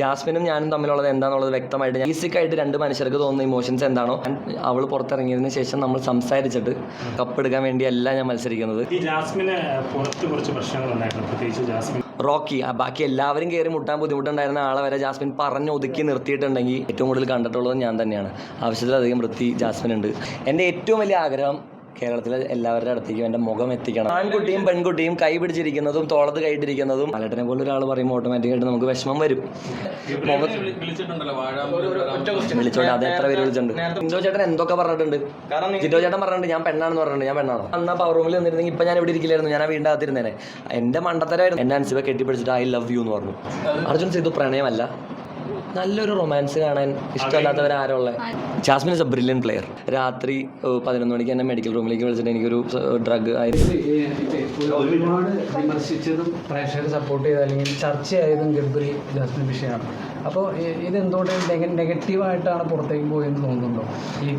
ജാസ്മിനും ഞാനും തമ്മിലുള്ളത് എന്താണെന്നുള്ളത് വ്യക്തമായിട്ട് ബേസിക് ആയിട്ട് രണ്ട് മനുഷ്യർക്ക് തോന്നുന്ന ഇമോഷൻസ് എന്താണോ അവൾ പുറത്തിറങ്ങിയതിന് ശേഷം നമ്മൾ സംസാരിച്ചിട്ട് കപ്പെടുക്കാൻ വേണ്ടിയല്ല ഞാൻ മത്സരിക്കുന്നത്. ഈ ജാസ്മിന് പുറത്ത് കുറച്ച് പ്രത്യേകിച്ച് ജാസ്മിൻ റോക്കി ബാക്കി എല്ലാവരും കയറി മുട്ടാൻ ബുദ്ധിമുട്ടുണ്ടായിരുന്ന ആളെ വരെ ജാസ്മിൻ പറഞ്ഞ് ഒതുക്കി നിർത്തിയിട്ടുണ്ടെങ്കിൽ ഏറ്റവും കൂടുതൽ കണ്ടിട്ടുള്ളത് ഞാൻ തന്നെയാണ്. ആവശ്യത്തിലധികം വൃത്തി ജാസ്മിൻ ഉണ്ട് എന്റെ ഏറ്റവും വലിയ ആഗ്രഹം കേരളത്തിലെ എല്ലാവരുടെ അടുത്തേക്കും എന്റെ മുഖം എത്തിക്കണം. ആൺകുട്ടിയും പെൺകുട്ടിയും കൈ പിടിച്ചിരിക്കുന്നതും തോളത്ത് കൈയിട്ടിരിക്കുന്നതും അലട്ടനെ പോലെ ഒരാൾ പറയുമ്പോൾ ഓട്ടോമാറ്റിക്കായിട്ട് നമുക്ക് വിഷമം വരും. വിളിച്ചോണ്ട് അത് എത്ര പേര് വിളിച്ചിട്ടുണ്ട്? ജിൻഡോ ചേട്ടൻ എന്തൊക്കെ പറഞ്ഞിട്ടുണ്ട്? ജിൻഡോ ചേട്ടൻ പറഞ്ഞിട്ടുണ്ട് ഞാൻ പെണ്ണാണെന്ന് പറഞ്ഞിട്ടുണ്ട് ഞാൻ പെണ്ണാണോ. അന്ന് പവർ റൂമിൽ നിന്നിരുന്നെങ്കിൽ ഇപ്പൊ ഞാൻ ഇവിടെ ഇരിക്കില്ലായിരുന്നു ഞാൻ ആ വീടിന്റെ എന്റെ എന്റെ മണ്ടത്തരായിരുന്നു എന്നെ അനുസരിച്ച് കെട്ടിപ്പിടിച്ചിട്ട് ഐ ലവ് യു എന്ന് പറഞ്ഞു. അർജുൻ ചെയ്തു പ്രണയമല്ല. നല്ലൊരു റൊമാൻസ് കാണാൻ ഇഷ്ടമല്ലാത്തവർ ആരോളെ ഉള്ളത് Jasmin is a brilliant player രാത്രി പതിനൊന്ന് മണിക്ക് എന്നെ മെഡിക്കൽ റൂമിലേക്ക് വിളിച്ചിട്ട് എനിക്കൊരു ഡ്രഗ് ആയിരുന്നു. ഒരുപാട് വിമർശിച്ചതും പ്രേക്ഷകർ സപ്പോർട്ട് ചെയ്ത അല്ലെങ്കിൽ ചർച്ചയായതും ഗബ്രി ജാസ്മിൻ വിഷയമാണ്. അപ്പോൾ ഇത് എന്തുകൊണ്ട് നെഗറ്റീവായിട്ടാണ് പുറത്തേക്ക് പോയെന്ന് തോന്നുന്നുണ്ടോ? ഈ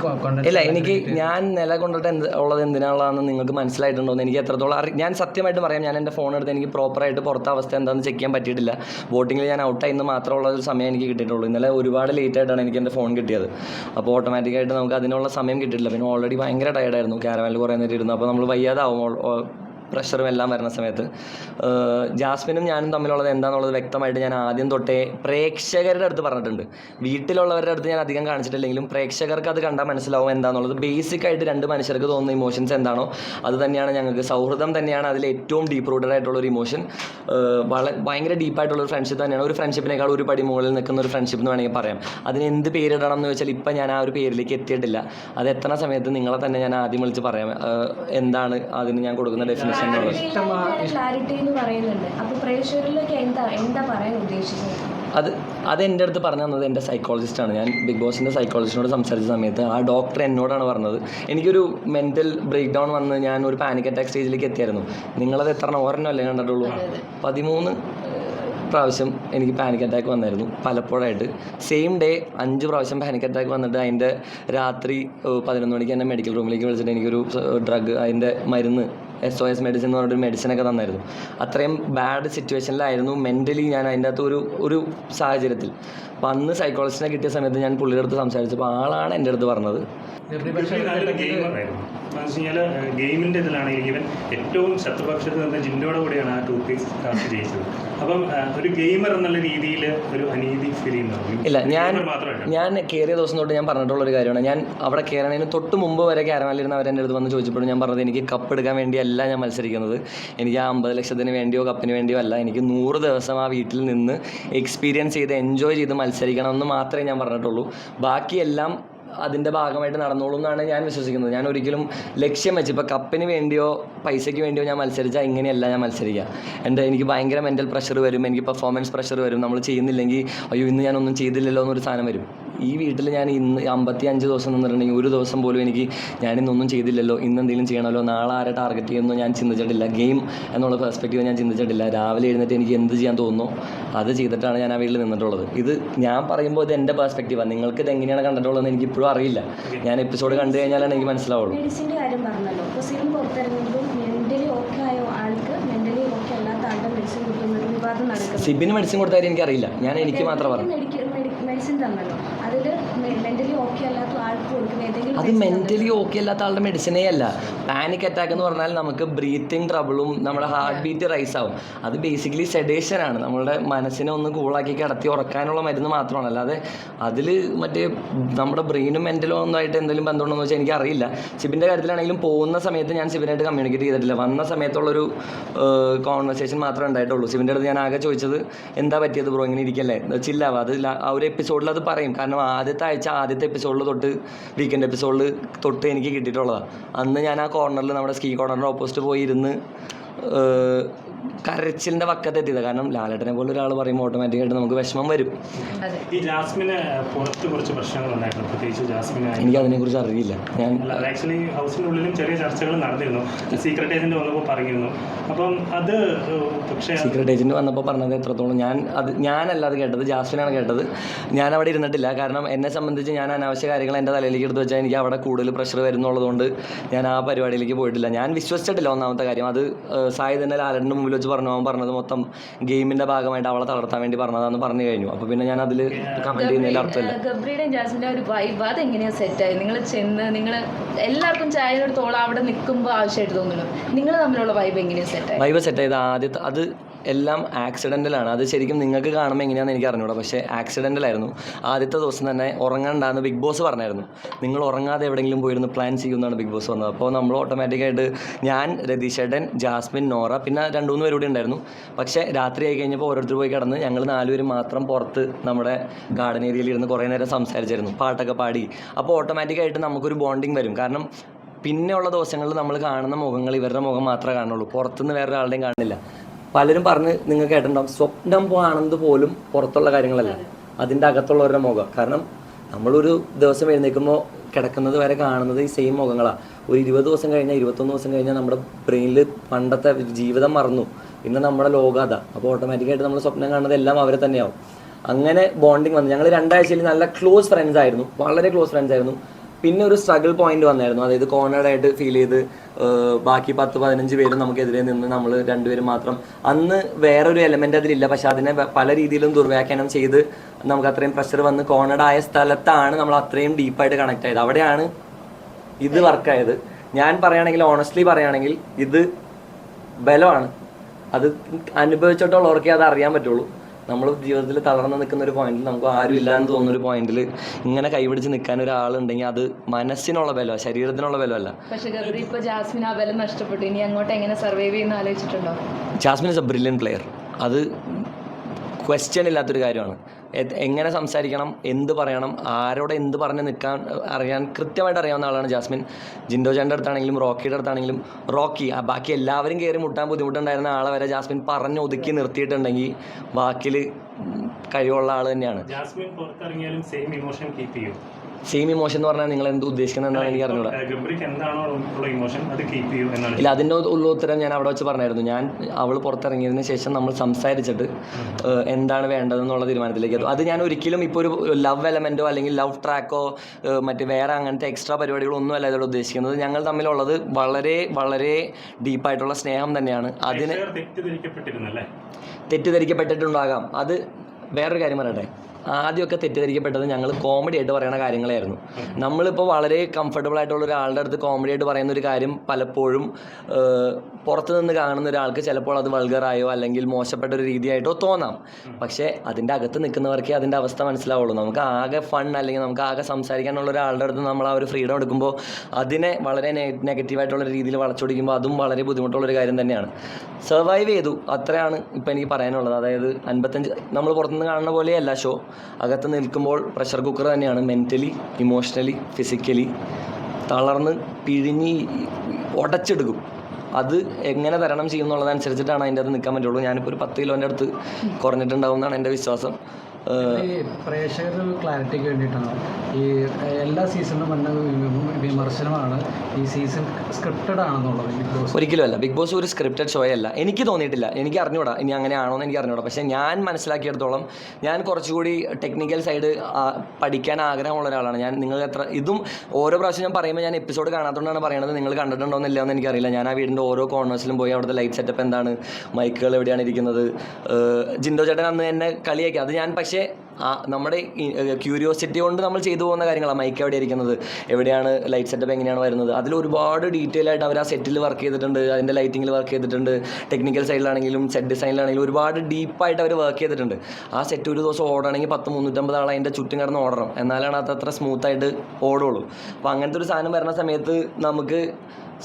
ഇല്ല എനിക്ക് ഞാൻ നിലകൊണ്ടിട്ട് എന്ത് ഉള്ളത് എന്തിനാണെന്ന് നിങ്ങൾക്ക് മനസ്സിലായിട്ടുണ്ടോ എന്ന് എനിക്ക് എത്രത്തോളം അറി ഞാൻ സത്യമായിട്ട് പറയാം ഞാൻ എന്റെ ഫോൺ എടുത്ത് എനിക്ക് പ്രോപ്പറായിട്ട് പുറത്തെ അവസ്ഥ എന്താണെന്ന് ചെക്ക് ചെയ്യാൻ പറ്റിയിട്ടില്ല. വോട്ടിങ്ങിൽ ഞാൻ ഔട്ട് എന്ന് മാത്രമുള്ള ഒരു സമയം എനിക്ക് കിട്ടിയിട്ടുള്ളൂ. ഇന്നലെ ഒരുപാട് ലേറ്റ് ആയിട്ടാണ് എനിക്ക് എന്റെ ഫോൺ കിട്ടിയത്. അപ്പോൾ ഓട്ടോമാറ്റിക്കായിട്ട് നമുക്ക് അതിനുള്ള സമയം കിട്ടിയിട്ടില്ല. പിന്നെ ഓൾറെഡി ഭയങ്കര ടയർഡായിരുന്നു ക്യാരവാനിൽ കുറേ നേരം ഇരുന്നു. അപ്പോൾ നമ്മൾ വയ്യാതാവും പ്രഷറും എല്ലാം വരുന്ന സമയത്ത്. ജാസ്മിനും ഞാനും തമ്മിലുള്ളത് എന്താണെന്നുള്ളത് വ്യക്തമായിട്ട് ഞാൻ ആദ്യം തൊട്ടേ പ്രേക്ഷകരുടെ അടുത്ത് പറഞ്ഞിട്ടുണ്ട്. വീട്ടിലുള്ളവരുടെ അടുത്ത് ഞാൻ അധികം കാണിച്ചിട്ടില്ലെങ്കിലും പ്രേക്ഷകർക്ക് അത് കണ്ടാൽ മനസ്സിലാവും എന്താണെന്നുള്ളത് ബേസിക് ആയിട്ട് രണ്ട് മനുഷ്യർക്ക് തോന്നുന്ന ഇമോഷൻസ് എന്താണോ അത് തന്നെയാണ് ഞങ്ങൾക്ക്. സൗഹൃദം തന്നെയാണ് അതിൽ ഏറ്റവും ഡീപ്പ് റൂട്ടഡ് ആയിട്ടുള്ള ഒരു ഇമോഷൻ വളരെ ഭയങ്കര ഡീപ്പായിട്ടുള്ള ഒരു ഫ്രണ്ട്ഷിപ്പ് തന്നെയാണ്. ഒരു ഫ്രണ്ട്ഷിപ്പിനേക്കാൾ ഒരു പടി മുകളിൽ നിൽക്കുന്ന ഒരു ഫ്രണ്ട്ഷിപ്പ് എന്ന് വേണമെങ്കിൽ പറയാം. അതിന് എന്ത് പേരിടണം എന്ന് വെച്ചാൽ ഇപ്പം ഞാൻ ആ ഒരു പേരിലേക്ക് എത്തിയിട്ടില്ല. അത് എത്തണ സമയത്ത് നിങ്ങളെ തന്നെ ഞാൻ ആദ്യം വിളിച്ച് പറയാം. എന്താണ് അതിന് ഞാൻ കൊടുക്കുന്ന ഡെഫിനേഷൻ ക്ലാരിറ്റി എന്ന് പറയുന്നുണ്ട്. അപ്പോൾ പ്രേക്ഷകരിലേക്ക് എന്താ എന്താ പറയാൻ ഉദ്ദേശിച്ചത്? അത് അത് എന്റെ അടുത്ത് പറഞ്ഞു തന്നത് എന്റെ സൈക്കോളജിസ്റ്റാണ് ഞാൻ ബിഗ് ബോസിന്റെ സൈക്കോളജിസ്റ്റിനോട് സംസാരിച്ച സമയത്ത് ആ ഡോക്ടർ എന്നോടാണ് പറഞ്ഞത്. എനിക്കൊരു മെന്റൽ ബ്രേക്ക് ഡൗൺ വന്ന് ഞാൻ ഒരു പാനിക് അറ്റാക്ക് സ്റ്റേജിലേക്ക് എത്തിയായിരുന്നു. നിങ്ങളത് എത്ര ഒരെണ്ണമല്ലേ കണ്ടിട്ടുള്ളൂ? പതിമൂന്ന് പ്രാവശ്യം എനിക്ക് പാനിക് അറ്റാക്ക് വന്നായിരുന്നു പലപ്പോഴായിട്ട്. സെയിം ഡേ അഞ്ച് പ്രാവശ്യം പാനിക് അറ്റാക്ക് വന്നിട്ട് അതിന്റെ രാത്രി പതിനൊന്ന് മണിക്ക് എന്നെ മെഡിക്കൽ റൂമിലേക്ക് വിളിച്ചിട്ട് എനിക്കൊരു ഡ്രഗ് അതിന്റെ മരുന്ന് എസ് ഒ എസ് മെഡിസിൻ എന്ന് പറഞ്ഞൊരു മെഡിസിനൊക്കെ തന്നായിരുന്നു. അത്രയും ബാഡ് സിറ്റുവേഷനിലായിരുന്നു മെന്റലി ഞാൻ അതിന്റെ അകത്ത് ഒരു ഒരു സാഹചര്യത്തിൽ. അപ്പം അന്ന് സൈക്കോളജിസ്റ്റിനെ കിട്ടിയ സമയത്ത് ഞാൻ പുള്ളിയുടെ അടുത്ത് സംസാരിച്ചപ്പോൾ ആളാണ് എന്റെ അടുത്ത് പറഞ്ഞത്. ഗെയിമിന്റെ ഇതിലാണെങ്കിൽ ഇവൻ ഏറ്റവും ശത്രുപക്ഷത്ത് നിന്ന് ജിന്നോടെ കൂടിയാണ് ആ ടൂത്ത് പേസ്റ്റ് കാസ്റ്റ് ജയിച്ചത്. അപ്പം ഒരു ഗെയിമർ എന്നുള്ള രീതിയിൽ ഒരു അനീതി ഫീൽ ചെയ്യുന്നുണ്ട്? ഇല്ല ഞാൻ Gamer ഞാൻ കയറിയ ദിവസം തൊട്ട് ഞാൻ പറഞ്ഞിട്ടുള്ള ഒരു കാര്യമാണ്. ഞാൻ അവിടെ കയറണതിന് തൊട്ട് മുമ്പ് വരെ കയറാനിരുന്ന അവരെ അടുത്ത് വന്ന് ചോദിച്ചപ്പോൾ ഞാൻ പറഞ്ഞത് എനിക്ക് കപ്പ് എടുക്കാൻ വേണ്ടിയല്ല ഞാൻ മത്സരിക്കുന്നത്. എനിക്ക് ആ അമ്പത് ലക്ഷത്തിന് വേണ്ടിയോ കപ്പിന് വേണ്ടിയോ അല്ല. എനിക്ക് നൂറ് ദിവസം ആ വീട്ടിൽ നിന്ന് എക്സ്പീരിയൻസ് ചെയ്ത് എൻജോയ് ചെയ്ത് മത്സരിക്കണം എന്ന് മാത്രമേ ഞാൻ പറഞ്ഞിട്ടുള്ളൂ. ബാക്കിയെല്ലാം അതിന്റെ ഭാഗമായിട്ട് നടന്നോളൂ എന്നാണ് ഞാൻ വിശ്വസിക്കുന്നത്. ഞാൻ ഒരിക്കലും ലക്ഷ്യം വെച്ച് ഇപ്പോൾ കപ്പിന് വേണ്ടിയോ പൈസയ്ക്ക് വേണ്ടിയോ ഞാൻ മത്സരിച്ചാൽ ഇങ്ങനെയല്ല ഞാൻ മത്സരിക്കുക എന്റെ എനിക്ക് ഭയങ്കര മെന്റൽ പ്രഷർ വരും എനിക്ക് പെർഫോമൻസ് പ്രഷർ വരും. നമ്മൾ ചെയ്യുന്നില്ലെങ്കിൽ അയ്യോ ഇന്ന് ഞാനൊന്നും ചെയ്തില്ലല്ലോ എന്നൊരു സാധനം വരും. ഈ വീട്ടിൽ ഞാൻ ഇന്ന് അമ്പത്തി അഞ്ച് ദിവസം നിന്നിട്ടുണ്ടെങ്കിൽ ഒരു ദിവസം പോലും എനിക്ക് ഞാൻ ഇന്നൊന്നും ചെയ്തില്ലല്ലോ. ഇന്ന് എന്തെങ്കിലും ചെയ്യണമല്ലോ? നാളെ ആരെ ടാർഗറ്റ് ചെയ്യുമെന്ന് ഞാൻ ചിന്തിച്ചിട്ടില്ല. ഗെയിം എന്നുള്ള പെർസ്പെക്റ്റീവ് ഞാൻ ചിന്തിച്ചിട്ടില്ല. രാവിലെ എഴുന്നേറ്റ് എനിക്ക് എന്ത് ചെയ്യാൻ തോന്നുന്നു? അത് ചെയ്തിട്ടാണ് ഞാൻ ആ വീട്ടിൽ നിന്നിട്ടുള്ളത്. ഇത് ഞാൻ പറയുമ്പോൾ ഇത് എന്റെ പെർസ്പെക്റ്റീവാണ് നിങ്ങൾക്ക് ഇത് എങ്ങനെയാണ് കണ്ടിട്ടുള്ളതെന്ന് എനിക്ക് ഇപ്പോഴും അറിയില്ല. ഞാൻ എപ്പിസോഡ് കണ്ടു കഴിഞ്ഞാലാണ് എനിക്ക് മനസ്സിലാവുള്ളൂ. സിബിന് മെഡിസിൻ കൊടുത്ത കാര്യം എനിക്കറിയില്ല ഞാൻ എനിക്ക് മാത്രം പറഞ്ഞു മെഡിസിൻ തന്നല്ലോ അതിൽ മെന്റലി ഓക്കെ അല്ലാത്ത ആൾക്ക് കൊടുക്കുന്ന ഏതെങ്കിലും അത് മെന്റലി ഓക്കെ അല്ലാത്ത ആളുടെ മെഡിസിനേ അല്ല. പാനിക് അറ്റാക്ക് എന്ന് പറഞ്ഞാൽ നമുക്ക് ബ്രീത്തിങ് ട്രബിളും നമ്മുടെ ഹാർട്ട് ബീറ്റ് റൈസ് ആവും. അത് ബേസിക്കലി സെഡേഷൻ ആണ്. നമ്മുടെ മനസ്സിനെ ഒന്ന് കൂളാക്കി കിടത്തി ഉറക്കാനുള്ള മരുന്ന് മാത്രമാണ്. അല്ലാതെ അതിൽ മറ്റേ നമ്മുടെ ബ്രെയിനും മെന്റലും ഒന്നായിട്ട് എന്തെങ്കിലും ബന്ധമുണ്ടോ എന്ന് വെച്ചാൽ എനിക്കറിയില്ല. സിബിന്റെ കാര്യത്തിലാണെങ്കിലും പോകുന്ന സമയത്ത് ഞാൻ സിബിനായിട്ട് കമ്മ്യൂണിക്കേറ്റ് ചെയ്തിട്ടില്ല. വന്ന സമയത്തുള്ളൊരു കോൺവെർസേഷൻ മാത്രമേ ഉണ്ടായിട്ടുള്ളൂ. സിബിന്റെ അടുത്ത് ഞാൻ ആകെ ചോദിച്ചത് എന്താ പറ്റിയത് ബ്രോ ഇങ്ങനെ ഇരിക്കല്ലേ? ചില്ലാവാ അത് ആ ഒരു എപ്പിസോഡിൽ അത് പറയും. കാരണം ആദ്യത്തെ ആഴ്ച ആദ്യത്തെ എപ്പിസോഡിൽ തൊട്ട് വീക്കെൻഡ് എപ്പിസോഡിൽ തൊട്ട് എനിക്ക് കിട്ടിയിട്ടുള്ളതാണ് അന്ന് ഞാൻ ആ കോർണറിൽ നമ്മുടെ സ്കീ കോർണറിന്റെ ഓപ്പോസിറ്റ് പോയി ഇരുന്ന് കരച്ചിലിന്റെ വക്കത്ത് എത്തിയത്. കാരണം ലാലേട്ടനെ പോലെ ഒരാൾ പറയുമ്പോൾ ഓട്ടോമാറ്റിക്കായിട്ട് നമുക്ക് വിഷമം വരും. ഈ ജാസ്മിന് പുറത്ത് കുറച്ച് പ്രശ്നങ്ങൾ ഉണ്ടായിരുന്നു പ്രത്യേകിച്ച് ജാസ്മിന് എനിക്ക് അതിനെക്കുറിച്ച് അറിയില്ല. ഞാൻ ആക്ച്വലി ഹൗസിനുള്ളിലും ചെറിയ ചർച്ചകൾ നടന്നിരുന്നു. സീക്രട്ട് ഏജന്റ് വന്നപ്പോൾ പറഞ്ഞിരുന്നു. അപ്പം അത് പക്ഷേ സീക്രട്ട് ഏജന്റ് വന്നപ്പോൾ പറഞ്ഞത് എത്രത്തോളം ഞാൻ അത് ഞാനല്ല അത് കേട്ടത് ജാസ്മിനാണ് കേട്ടത്. ഞാൻ അവിടെ ഇരുന്നിട്ടില്ല. കാരണം എന്നെ സംബന്ധിച്ച് ഞാൻ അനാവശ്യ കാര്യങ്ങൾ എന്റെ തലയിലേക്ക് എടുത്ത് വെച്ചാൽ എനിക്ക് അവിടെ കൂടുതൽ പ്രഷർ വരുന്നുള്ളതുകൊണ്ട് ഞാൻ ആ പരിപാടിയിലേക്ക് പോയിട്ടില്ല. ഞാൻ വിശ്വസിച്ചിട്ടില്ല ഒന്നാമത്തെ കാര്യം. അത് സായി തന്നെ ലാലടിന്റെ മുമ്പിൽ മുമ്പിൽ വെച്ച് പറഞ്ഞു? അവൻ പറഞ്ഞത് മൊത്തം ഗെയിമിന്റെ ഭാഗമായിട്ട് അവളെ തളർത്താൻ വേണ്ടി പറഞ്ഞതാന്ന് പറഞ്ഞു കഴിഞ്ഞു. അപ്പോൾ പിന്നെ ഞാൻ അതിൽ കമന്റ് ചെയ്യുന്നതിൽ അർത്ഥമില്ല. ഒരു വൈബ് അതെങ്ങനെയാണ് സെറ്റായി നിങ്ങൾ ചെന്ന് നിങ്ങൾ എല്ലാവർക്കും അവിടെ നിൽക്കുമ്പോൾ ആവശ്യമായിട്ട് തോന്നുന്നു. നിങ്ങൾ തമ്മിലുള്ള വൈബ് എങ്ങനെയാണ് സെറ്റായി വൈബ് സെറ്റ് ചെയ്ത് ആദ്യത്തെ അത് എല്ലാം ആക്സിഡന്റലാണ് അത് ശരിക്കും നിങ്ങൾക്ക് കാണുമ്പോൾ എങ്ങനെയാണെന്ന് എനിക്ക് അറിഞ്ഞൂടാ. പക്ഷേ ആക്സിഡന്റലായിരുന്നു ആദ്യത്തെ ദിവസം തന്നെ ഉറങ്ങണ്ടാന്ന് ബിഗ് ബോസ് പറഞ്ഞായിരുന്നു. നിങ്ങൾ ഉറങ്ങാതെ എവിടെയെങ്കിലും പോയിരുന്ന് പ്ലാൻ ചെയ്യുമെന്നാണ് ബിഗ് ബോസ് വന്നത് അപ്പോൾ നമ്മൾ ഓട്ടോമാറ്റിക്കായിട്ട് ഞാൻ രതീഷേട്ടൻ ജാസ്മിൻ നോറ പിന്നെ രണ്ട് മൂന്ന് പേര് കൂടി ഉണ്ടായിരുന്നു. പക്ഷേ രാത്രി ആയി കഴിഞ്ഞപ്പോൾ ഓരോരുത്തർ പോയി കിടന്ന് ഞങ്ങൾ നാലുപേരും മാത്രം പുറത്ത് നമ്മുടെ ഗാർഡൻ ഏരിയയിൽ ഇരുന്ന് കുറേ നേരം സംസാരിച്ചായിരുന്നു. പാട്ടൊക്കെ പാടി. അപ്പോൾ ഓട്ടോമാറ്റിക്കായിട്ട് നമുക്കൊരു ബോണ്ടിങ് വരും. കാരണം പിന്നെയുള്ള ദിവസങ്ങളിൽ നമ്മൾ കാണുന്ന മുഖങ്ങൾ ഇവരുടെ മുഖം മാത്രമേ കാണുള്ളൂ. പുറത്തുനിന്ന് വേറൊരാളുടെയും കാണില്ല. പലരും പറഞ്ഞ് നിങ്ങൾ കേട്ടിട്ടുണ്ടാവും. സ്വപ്നം പോകാണെന്ന് പോലും പുറത്തുള്ള കാര്യങ്ങളല്ല. അതിന്റെ അകത്തുള്ളവരുടെ മുഖം. കാരണം നമ്മളൊരു ദിവസം എഴുന്നേൽക്കുമ്പോൾ കിടക്കുന്നത് വരെ കാണുന്നത് ഈ സെയിം മുഖങ്ങളാണ് ഒരു ഇരുപത് ദിവസം കഴിഞ്ഞാൽ ഇരുപത്തൊന്ന് ദിവസം കഴിഞ്ഞാൽ നമ്മുടെ ബ്രെയിനിൽ പണ്ടത്തെ ജീവിതം മറന്നു. പിന്നെ നമ്മുടെ ലോകം അതാ. അപ്പോൾ ഓട്ടോമാറ്റിക്കായിട്ട് നമ്മൾ സ്വപ്നം കാണുന്നത് എല്ലാം അവരെ തന്നെയാവും. അങ്ങനെ ബോണ്ടിങ് വന്നു. ഞങ്ങൾ രണ്ടാഴ്ചയിൽ നല്ല ക്ലോസ് ഫ്രണ്ട്സ് ആയിരുന്നു. വളരെ ക്ലോസ് ഫ്രണ്ട്സ് ആയിരുന്നു. പിന്നെ ഒരു സ്ട്രഗിൾ പോയിന്റ് വന്നായിരുന്നു. അതായത് കോർണേഡ് ആയിട്ട് ഫീൽ ചെയ്ത് ബാക്കി പത്ത് പതിനഞ്ച് പേരും നമുക്കെതിരെ നിന്ന് നമ്മൾ രണ്ടുപേരും മാത്രം. അന്ന് വേറൊരു എലമെന്റ് അതിലില്ല. പക്ഷെ അതിനെ പല രീതിയിലും ദുർവ്യാഖ്യാനം ചെയ്ത് നമുക്ക് അത്രയും പ്രഷർ വന്ന് കോർണേഡ് സ്ഥലത്താണ് നമ്മൾ അത്രയും ഡീപ്പായിട്ട് കണക്ട് ആയത്. അവിടെയാണ് ഇത് വർക്കായത് ഞാൻ പറയുകയാണെങ്കിൽ ഓണസ്റ്റ്ലി പറയുകയാണെങ്കിൽ ഇത് ബലമാണ്. അത് അനുഭവിച്ചിട്ടുള്ളവർക്കേ അത് അറിയാൻ പറ്റുള്ളൂ. നമ്മൾ ജീവിതത്തിൽ തളർന്നു നിൽക്കുന്ന ഒരു പോയിന്റിൽ നമുക്ക് ആരും ഇല്ല എന്ന് തോന്നുന്ന ഒരു പോയിന്റിൽ ഇങ്ങനെ കൈപിടിച്ച് നിൽക്കാൻ ഒരാളുണ്ടെങ്കിൽ അത് മനസ്സിനുള്ള ബലമാണ് ശരീരത്തിനുള്ള ബലമല്ല. പക്ഷെ ഗബ്രി ഇപ്പോൾ ജാസ്മിൻ ആ ബലം നഷ്ടപ്പെട്ടു. ഇനി അങ്ങോട്ട് എങ്ങനെ സർവൈവ് ചെയ്യുന്ന ആലോചിച്ചിട്ടുണ്ടോ? Jasmin is a brilliant player അത് ക്വസ്റ്റ്യൻ ഇല്ലാത്തൊരു കാര്യമാണ്. എങ്ങനെ സംസാരിക്കണം എന്ത് പറയണം ആരോട് എന്ത് പറഞ്ഞ് നിൽക്കാൻ അറിയാൻ കൃത്യമായിട്ട് അറിയാവുന്ന ആളാണ് ജാസ്മിൻ. ജിൻഡോ ചേന്റെ അടുത്താണെങ്കിലും റോക്കിയുടെ അടുത്താണെങ്കിലും റോക്കി ബാക്കി എല്ലാവരും കയറി മുട്ടാൻ ബുദ്ധിമുട്ടുണ്ടായിരുന്ന ആളെ വരെ ജാസ്മിൻ പറഞ്ഞ് ഒതുക്കി നിർത്തിയിട്ടുണ്ടെങ്കിൽ ബാക്കിൽ കഴിവുള്ള ആൾ തന്നെയാണ്. ജാസ്മിൻ പുറത്തിറങ്ങിയാലും സെയിം ഇമോഷൻ കീപ്പ് ചെയ്യും. സെയിം ഇമോഷൻ എന്ന് പറഞ്ഞാൽ നിങ്ങൾ എന്ത് ഉദ്ദേശിക്കുന്നത് എന്നാണ് എനിക്ക് അറിഞ്ഞൂടാ. ഗബ്രിക്ക് എന്താണോ ഉള്ള ഇമോഷൻ അത് കീപ്പ് ചെയ്യും എന്നാണ്. ഇല്ല അതിന്റെ ഉള്ള ഉത്തരം ഞാൻ അവിടെ വെച്ച് പറഞ്ഞായിരുന്നു. ഞാൻ അവൾ പുറത്തിറങ്ങിയതിന് ശേഷം നമ്മൾ സംസാരിച്ചിട്ട് എന്താണ് വേണ്ടതെന്നുള്ള തീരുമാനത്തിലേക്ക് അത് ഞാൻ ഒരിക്കലും ഇപ്പോൾ ഒരു ലവ് എലമെന്റോ അല്ലെങ്കിൽ ലവ് ട്രാക്കോ മറ്റ് വേറെ അങ്ങനത്തെ എക്സ്ട്രാ പരിപാടികളോ ഒന്നും അല്ല ഇതോടെ ഉദ്ദേശിക്കുന്നത്. ഞങ്ങൾ തമ്മിലുള്ളത് വളരെ വളരെ ഡീപ്പായിട്ടുള്ള സ്നേഹം തന്നെയാണ്. അതിന് തെറ്റിദ്ധരിക്കപ്പെട്ടിരുന്നല്ലേ? തെറ്റിദ്ധരിക്കപ്പെട്ടിട്ടുണ്ടാകാം. അത് വേറൊരു കാര്യം പറയട്ടെ. ആദ്യമൊക്കെ തെറ്റിദ്ധരിക്കപ്പെട്ടത് ഞങ്ങൾ കോമഡി ആയിട്ട് പറയുന്ന കാര്യങ്ങളായിരുന്നു. നമ്മളിപ്പോൾ വളരെ കംഫർട്ടബിൾ ആയിട്ടുള്ള ഒരാളുടെ അടുത്ത് കോമഡി ആയിട്ട് പറയുന്ന ഒരു കാര്യം പലപ്പോഴും ഏഹ്, പുറത്ത് നിന്ന് കാണുന്ന ഒരാൾക്ക് ചിലപ്പോൾ അത് വൾഗറായോ അല്ലെങ്കിൽ മോശപ്പെട്ട ഒരു രീതിയായിട്ടോ തോന്നാം. പക്ഷേ അതിന്റെ അകത്ത് നിൽക്കുന്നവർക്കേ അതിന്റെ അവസ്ഥ മനസ്സിലാവുള്ളൂ. നമുക്ക് ആകെ ഫൺ അല്ലെങ്കിൽ നമുക്ക് ആകെ സംസാരിക്കാനുള്ള ഒരാളുടെ അടുത്ത് നമ്മൾ ആ ഒരു ഫ്രീഡം എടുക്കുമ്പോൾ അതിനെ വളരെ നെഗറ്റീവായിട്ടുള്ള രീതിയിൽ വളച്ചൊടിക്കുമ്പോൾ അതും വളരെ ബുദ്ധിമുട്ടുള്ളൊരു കാര്യം തന്നെയാണ്. സർവൈവ് ചെയ്തു. അത്രയാണ് ഇപ്പം എനിക്ക് പറയാനുള്ളത്. അതായത് അൻപത്തഞ്ച് നമ്മൾ പുറത്തുനിന്ന് കാണുന്ന പോലെയല്ല ഷോ അകത്ത് നിൽക്കുമ്പോൾ പ്രഷർ കുക്കർ തന്നെയാണ്. മെന്റലി ഇമോഷണലി ഫിസിക്കലി തളർന്ന് പിഴിഞ്ഞ് ഉടച്ചെടുക്കും. അത് എങ്ങനെ തരണം ചെയ്യും എന്നുള്ളതനുസരിച്ചിട്ടാണ് അതിന്റെ അത് നിൽക്കാൻ പറ്റുള്ളൂ. ഞാനിപ്പോൾ ഒരു പത്ത് കിലോന്റെ അടുത്ത് കുറഞ്ഞിട്ടുണ്ടാവും എന്നാണ് എന്റെ വിശ്വാസം. പ്രേക്ഷകർ ക്ലാരിറ്റിക്ക് വേണ്ടിയിട്ടാണ്. ഈ എല്ലാ സീസണിലും വന്ന വിമർശനമാണ് ഈ സീസൺ സ്ക്രിപ്റ്റഡ് ആണെന്നുള്ളത് ബിഗ് ബോസ്. ഒരിക്കലും അല്ല ബിഗ് ബോസ് ഒരു സ്ക്രിപ്റ്റഡ് ഷോ അല്ല. എനിക്ക് തോന്നിയിട്ടില്ല. എനിക്ക് അറിഞ്ഞൂടാ. ഇനി അങ്ങനെ ആണോ എന്ന് എനിക്ക് അറിഞ്ഞൂടാ. പക്ഷേ ഞാൻ മനസ്സിലാക്കിയെടുത്തോളം ഞാൻ കുറച്ചുകൂടി ടെക്നിക്കൽ സൈഡ് പഠിക്കാൻ ആഗ്രഹമുള്ള ഒരാളാണ്. ഞാൻ നിങ്ങൾ എത്ര ഇതും ഓരോ പ്രാവശ്യം ഞാൻ പറയുമ്പോൾ ഞാൻ എപ്പിസോഡ് കാണാത്തതുകൊണ്ടാണ് പറയുന്നത് നിങ്ങൾ കണ്ടിട്ടുണ്ടോ എന്നില്ല എന്ന് എനിക്കറിയില്ല. ഞാൻ ആ വീടിന്റെ ഓരോ കോർണേഴ്സിലും പോയി അവിടുത്തെ ലൈറ്റ് സെറ്റപ്പ് എന്താണ്? മൈക്കുകൾ എവിടെയാണ് ഇരിക്കുന്നത്? ജിൻഡോ ചേട്ടൻ അന്ന് എന്നെ കളിയാക്കി. അത് ഞാൻ പക്ഷേ ആ നമ്മുടെ ക്യൂരിയോസിറ്റി കൊണ്ട് നമ്മൾ ചെയ്തു പോകുന്ന കാര്യങ്ങളാണ് മൈക്ക് എവിടെ ഇരിക്കുന്നത് എവിടെയാണ് ലൈറ്റ് സെറ്റപ്പ് എങ്ങനെയാണ് വരുന്നത്? അതിൽ ഒരുപാട് ഡീറ്റെയിൽ ആയിട്ട് അവർ ആ സെറ്റിൽ വർക്ക് ചെയ്തിട്ടുണ്ട്. അതിന്റെ ലൈറ്റിങ്ങിൽ വർക്ക് ചെയ്തിട്ടുണ്ട്. ടെക്നിക്കൽ സൈഡിലാണെങ്കിലും സെറ്റ് ഡിസൈനിലാണെങ്കിലും ഒരുപാട് ഡീപ്പായിട്ട് അവർ വർക്ക് ചെയ്തിട്ടുണ്ട്. ആ സെറ്റ് ഒരു ദിവസം ഓടണമെങ്കിൽ പത്ത് മുന്നൂറ്റമ്പത് ആൾ അതിന്റെ ചുറ്റും കിടന്ന് ഓടണം. എന്നാലാണ് അത് അത്ര സ്മൂത്തായിട്ട് ഓടുള്ളൂ. അപ്പോൾ അങ്ങനത്തെ ഒരു സാധനം വരുന്ന സമയത്ത് നമുക്ക്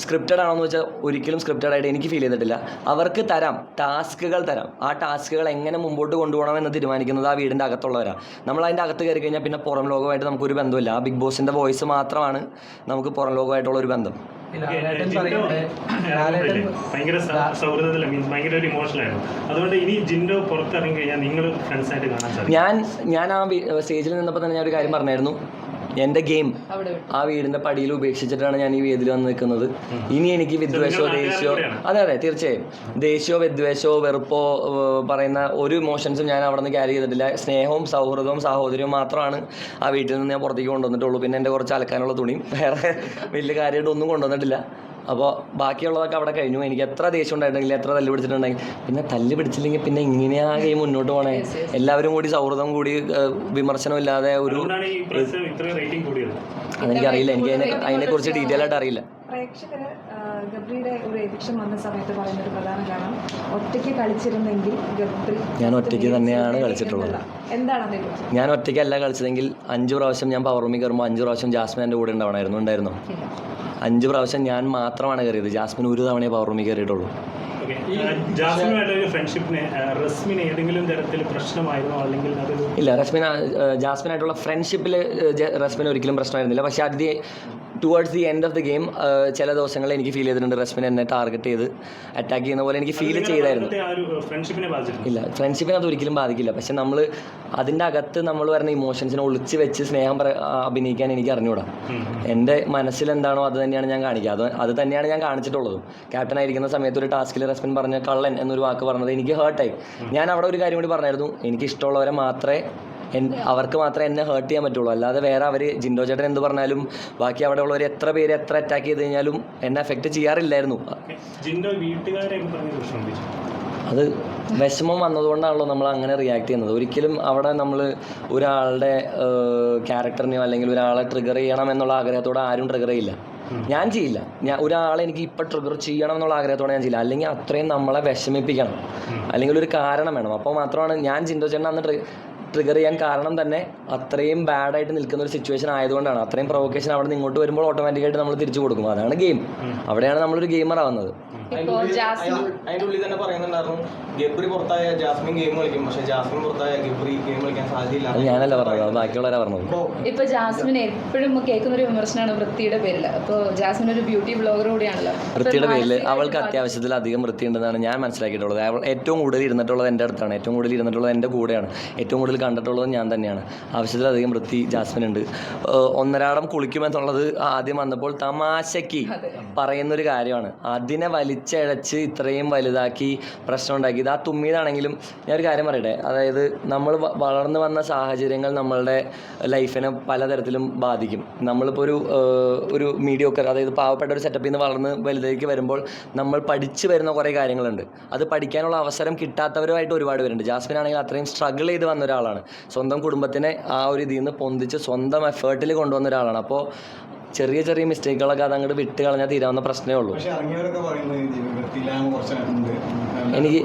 സ്ക്രിപ്റ്റഡ് ആണോ എന്ന് വെച്ചാൽ ഒരിക്കലും സ്ക്രിപ്റ്റഡ് ആയിട്ട് എനിക്ക് ഫീൽ ചെയ്തിട്ടില്ല. അവർക്ക് തരാം. ടാസ്കുകൾ തരാം. ആ ടാസ്കുകൾ എങ്ങനെ മുമ്പോട്ട് കൊണ്ടുപോകണം എന്ന് തീരുമാനിക്കുന്നത് ആ വീടിന്റെ അകത്തുള്ളവരാണ് നമ്മൾ അതിന്റെ അകത്ത് കയറി കഴിഞ്ഞാൽ പിന്നെ പുറം ലോകമായിട്ട് നമുക്കൊരു ബന്ധമില്ല ആ ബിഗ് ബോസിന്റെ വോയിസ് മാത്രമാണ് നമുക്ക് പുറം ലോകമായിട്ടുള്ള ഒരു ബന്ധം. ഭയങ്കര സൗഹൃദത്തിൽ മീൻസ് ഭയങ്കര ഒരു ഇമോഷണൽ അതുകൊണ്ട് ഇനി ജിൻഡോ പുറത്തിറങ്ങി കഴിഞ്ഞാൽ നിങ്ങൾ ഫ്രണ്ട്സ് ആയിട്ട് കാണാൻ സാധിക്കും. ഞാൻ ഞാൻ ആ സ്റ്റേജിൽ നിന്നപ്പോൾ തന്നെ ഞാൻ ഒരു കാര്യം പറഞ്ഞായിരുന്നു. എന്റെ ഗെയിം ആ വീടിന്റെ പടിയിൽ ഉപേക്ഷിച്ചിട്ടാണ് ഞാൻ ഈ വേദിയിൽ വന്ന് നിൽക്കുന്നത്. ഇനി എനിക്ക് വിദ്വേഷോ ദേഷ്യമോ അതെ അതെ തീർച്ചയായും. ദേഷ്യമോ വിദ്വേഷോ വെറുപ്പോ പറയുന്ന ഒരു ഇമോഷൻസും ഞാൻ അവിടെ നിന്ന് ക്യാരി ചെയ്തിട്ടില്ല. സ്നേഹവും സൗഹൃദവും സാഹോദര്യവും മാത്രമാണ് ആ വീട്ടിൽ നിന്ന് ഞാൻ പുറത്തേക്ക് കൊണ്ടുവന്നിട്ടുള്ളൂ. പിന്നെ എന്റെ കുറച്ച് അലക്കാനുള്ള തുണിയും വേറെ വലിയ കാര്യമായിട്ട് ഒന്നും കൊണ്ടുവന്നിട്ടില്ല. അപ്പോൾ ബാക്കിയുള്ളതൊക്കെ അവിടെ കഴിഞ്ഞു. എനിക്ക് എത്ര ദേഷ്യം ഉണ്ടായിട്ടുണ്ടെങ്കിൽ എത്ര തല്ല് പിടിച്ചിട്ടുണ്ടെങ്കിൽ പിന്നെ തല്ല് പിടിച്ചില്ലെങ്കിൽ പിന്നെ ഇങ്ങനെയാണ് ഗെയിം മുന്നോട്ട് പോകണേ എല്ലാവരും കൂടി സൗഹൃദം കൂടി വിമർശനം വിമർശനമില്ലാതെ ഒരു അതെനിക്കറിയില്ല. എനിക്ക് അതിനെ അതിനെക്കുറിച്ച് ഡീറ്റെയിൽ ആയിട്ട് അറിയില്ല. പ്രേക്ഷകര് ഗബ്രിയുടെ ഒരു എവിക്ഷൻ വന്ന സമയത്ത് പറയുന്ന ഒരു പ്രധാന കാരണം ഒറ്റയ്ക്ക് കളിച്ചിരുന്നെങ്കിൽ ഗബ്രി ഞാൻ ഒറ്റയ്ക്ക് തന്നെയാണ് കളിച്ചിട്ടുള്ളത്. എന്താണ് അതേക്കുറിച്ച് ഞാൻ ഒറ്റയ്ക്കല്ല കളിച്ചതെങ്കിൽ അഞ്ചു പ്രാവശ്യം ഞാൻ പവർ റൂമിൽ കയറുമ്പോൾ അഞ്ചു പ്രാവശ്യം ജാസ്മിൻ എന്റെ കൂടെ ഉണ്ടാവണമായിരുന്നു ഉണ്ടായിരുന്നു. അഞ്ച് പ്രാവശ്യം ഞാൻ മാത്രമാണ് കയറിയത്. ജാസ്മിൻ ഒരു തവണയെ പവർ റൂമിൽ കയറിയിട്ടുള്ളൂ ഇല്ല റസ്മിൻ ജാസ്മിനായിട്ടുള്ള ഫ്രണ്ട്ഷിപ്പിൽ റസ്മിൻ ഒരിക്കലും പ്രശ്നമായിരുന്നില്ല. പക്ഷെ അത് towards the end of the game ചില ദിവസങ്ങളിൽ എനിക്ക് ഫീൽ ചെയ്തിട്ടുണ്ട് റസ്മിൻ എന്നെ ടാർഗറ്റ് ചെയ്ത് അറ്റാക്ക് ചെയ്യുന്ന പോലെ എനിക്ക് ഫീൽ ചെയ്തായിരുന്നു. ഇല്ല ഫ്രണ്ട്ഷിപ്പിനെ അത് ഒരിക്കലും ബാധിക്കില്ല. പക്ഷെ നമ്മൾ അതിന്റെ അകത്ത് നമ്മൾ വരുന്ന ഇമോഷൻസിനെ ഒളിച്ച് വെച്ച് സ്നേഹം അഭിനയിക്കാൻ എനിക്ക് അറിഞ്ഞുകൂടാ എന്റെ മനസ്സിൽ എന്താണോ അത് തന്നെയാണ് ഞാൻ കാണിക്കുക. അത് അത് തന്നെയാണ് ഞാൻ കാണിച്ചിട്ടുള്ളതും. ക്യാപ്റ്റൻ ആയിരിക്കുന്ന സമയത്ത് ഒരു ടാസ്കിൽ റസ്മിൻ പറഞ്ഞ കള്ളൻ എന്നൊരു വാക്ക് പറഞ്ഞത് എനിക്ക് ഹേർട്ടായി ഞാൻ അവിടെ ഒരു കാര്യം കൂടി പറഞ്ഞായിരുന്നു. എനിക്ക് ഇഷ്ടമുള്ളവരെ മാത്രമേ അവർക്ക് മാത്രമേ എന്നെ ഹേർട്ട് ചെയ്യാൻ പറ്റുള്ളൂ. അല്ലാതെ വേറെ അവർ ജിൻഡോ ചേട്ടൻ എന്ത് പറഞ്ഞാലും ബാക്കി അവിടെ ഉള്ളവർ എത്ര പേര് എത്ര അറ്റാക്ക് ചെയ്ത് കഴിഞ്ഞാലും എന്നെ എഫക്റ്റ് ചെയ്യാറില്ലായിരുന്നു. ജിൻഡോ അത് വിഷമം വന്നതുകൊണ്ടാണല്ലോ നമ്മൾ അങ്ങനെ റിയാക്ട് ചെയ്യുന്നത്. ഒരിക്കലും അവിടെ നമ്മൾ ഒരാളുടെ ക്യാരക്ടറിനെയോ അല്ലെങ്കിൽ ഒരാളെ ട്രിഗർ ചെയ്യണം എന്നുള്ള ആഗ്രഹത്തോടെ ആരും ട്രിഗർ ചെയ്യില്ല. ഞാൻ ചെയ്യില്ല. ഞാൻ ഒരാളെ എനിക്ക് ഇപ്പം ട്രിഗർ ചെയ്യണം എന്നുള്ള ആഗ്രഹത്തോടെ ഞാൻ ചെയ്യില്ല. അല്ലെങ്കിൽ അത്രയും നമ്മളെ വിഷമിപ്പിക്കണം. അല്ലെങ്കിൽ ഒരു കാരണം വേണം. അപ്പോൾ മാത്രമാണ് ഞാൻ ചിന്തോ ചേട്ടൻ അന്ന് ട്രിഗർ ചെയ്യാൻ കാരണം തന്നെ അത്രയും ബാഡായിട്ട് നിൽക്കുന്ന ഒരു സിറ്റുവേഷൻ ആയതുകൊണ്ടാണ്. അത്രയും പ്രൊവക്കേഷൻ അവിടെ നിന്ന് ഇങ്ങോട്ട് വരുമ്പോൾ ഓട്ടോമാറ്റിക്കായിട്ട് നമ്മൾ തിരിച്ചു കൊടുക്കും. അതാണ് ഗെയിം അവിടെയാണ് നമ്മളൊരു ഗെയിമർ ആവുന്നത്. അതിന്റെ ഉള്ളിൽ തന്നെ പറയുന്നുണ്ടായിരുന്നു ഗബ്രി പുറത്തായ ജാസ്മിൻ ഗെയിം കളിക്കും. പക്ഷെ ജാസ്മിൻ പുറത്തായ ഗബ്രി ഗെയിം കളിക്കാൻ സാധ്യതയില്ല. ഞാനല്ല പറഞ്ഞത് ബാക്കിയുള്ളവരാ പറഞ്ഞത്. ഇപ്പൊ ജാസ്മിൻ എപ്പോഴും കേൾക്കുന്ന ഒരു വിമർശനമാണ് വൃത്തിയുടെ പേരിൽ. അപ്പൊ ജാസ്മിൻ ഒരു ബ്യൂട്ടി ബ്ലോഗർ കൂടിയാണല്ലോ. വൃത്തിയുടെ പേരിൽ അവൾക്ക് അത്യാവശ്യത്തിൽ അധികം വൃത്തി ഉണ്ടെന്നാണ് ഞാൻ മനസ്സിലാക്കിയിട്ടുള്ളത്. അവൾ ഏറ്റവും കൂടുതൽ ഇരുന്നിട്ടുള്ളത് എന്റെ അടുത്താണ്. ഏറ്റവും കൂടുതൽ ഇരുന്നിട്ടുള്ളത് എന്റെ കൂടെയാണ്. ഏറ്റവും കൂടുതൽ കണ്ടിട്ടുള്ളത് ഞാൻ തന്നെയാണ്. ആവശ്യത്തിലധികം വൃത്തി ജാസ്മിൻ ഉണ്ട് ഒന്നരാടം കുളിക്കുമെന്നുള്ളത് ആദ്യം വന്നപ്പോൾ തമാശയ്ക്ക് പറയുന്നൊരു കാര്യമാണ്. അതിനെ വലിച്ചഴച്ച് ഇത്രയും വലുതാക്കി പ്രശ്നം ഉണ്ടാക്കിയത് ആ തുമ്മിയതാണെങ്കിലും ഞാൻ ഒരു കാര്യം പറയട്ടെ? അതായത് നമ്മൾ വളർന്നു വന്ന സാഹചര്യങ്ങൾ നമ്മളുടെ ലൈഫിനെ പലതരത്തിലും ബാധിക്കും. നമ്മളിപ്പോൾ ഒരു ഒരു മീഡിയോക്കർ അതായത് പാവപ്പെട്ട ഒരു സെറ്റപ്പിൽ നിന്ന് വളർന്ന് വലുതേക്ക് വരുമ്പോൾ നമ്മൾ പഠിച്ചു വരുന്ന കുറേ കാര്യങ്ങളുണ്ട്. അത് പഠിക്കാനുള്ള അവസരം കിട്ടാത്തവരുമായിട്ട് ഒരുപാട് പേരുണ്ട്. ജാസ്മിൻ ആണെങ്കിൽ അത്രയും സ്ട്രഗിൾ ചെയ്ത് വന്ന ഒരാളാണ്. സ്വന്തം കുടുംബത്തിനെ ആ ഒരു ഇതിൽ നിന്ന് പൊന്തിച്ച് സ്വന്തം എഫേർട്ടിൽ കൊണ്ടുവന്ന ഒരാളാണ്. അപ്പോൾ ചെറിയ ചെറിയ മിസ്റ്റേക്കുകളൊക്കെ അത് അങ്ങോട്ട് വിട്ട് കളഞ്ഞാൽ തീരാവുന്ന പ്രശ്നമേ ഉള്ളൂ. എനിക്ക്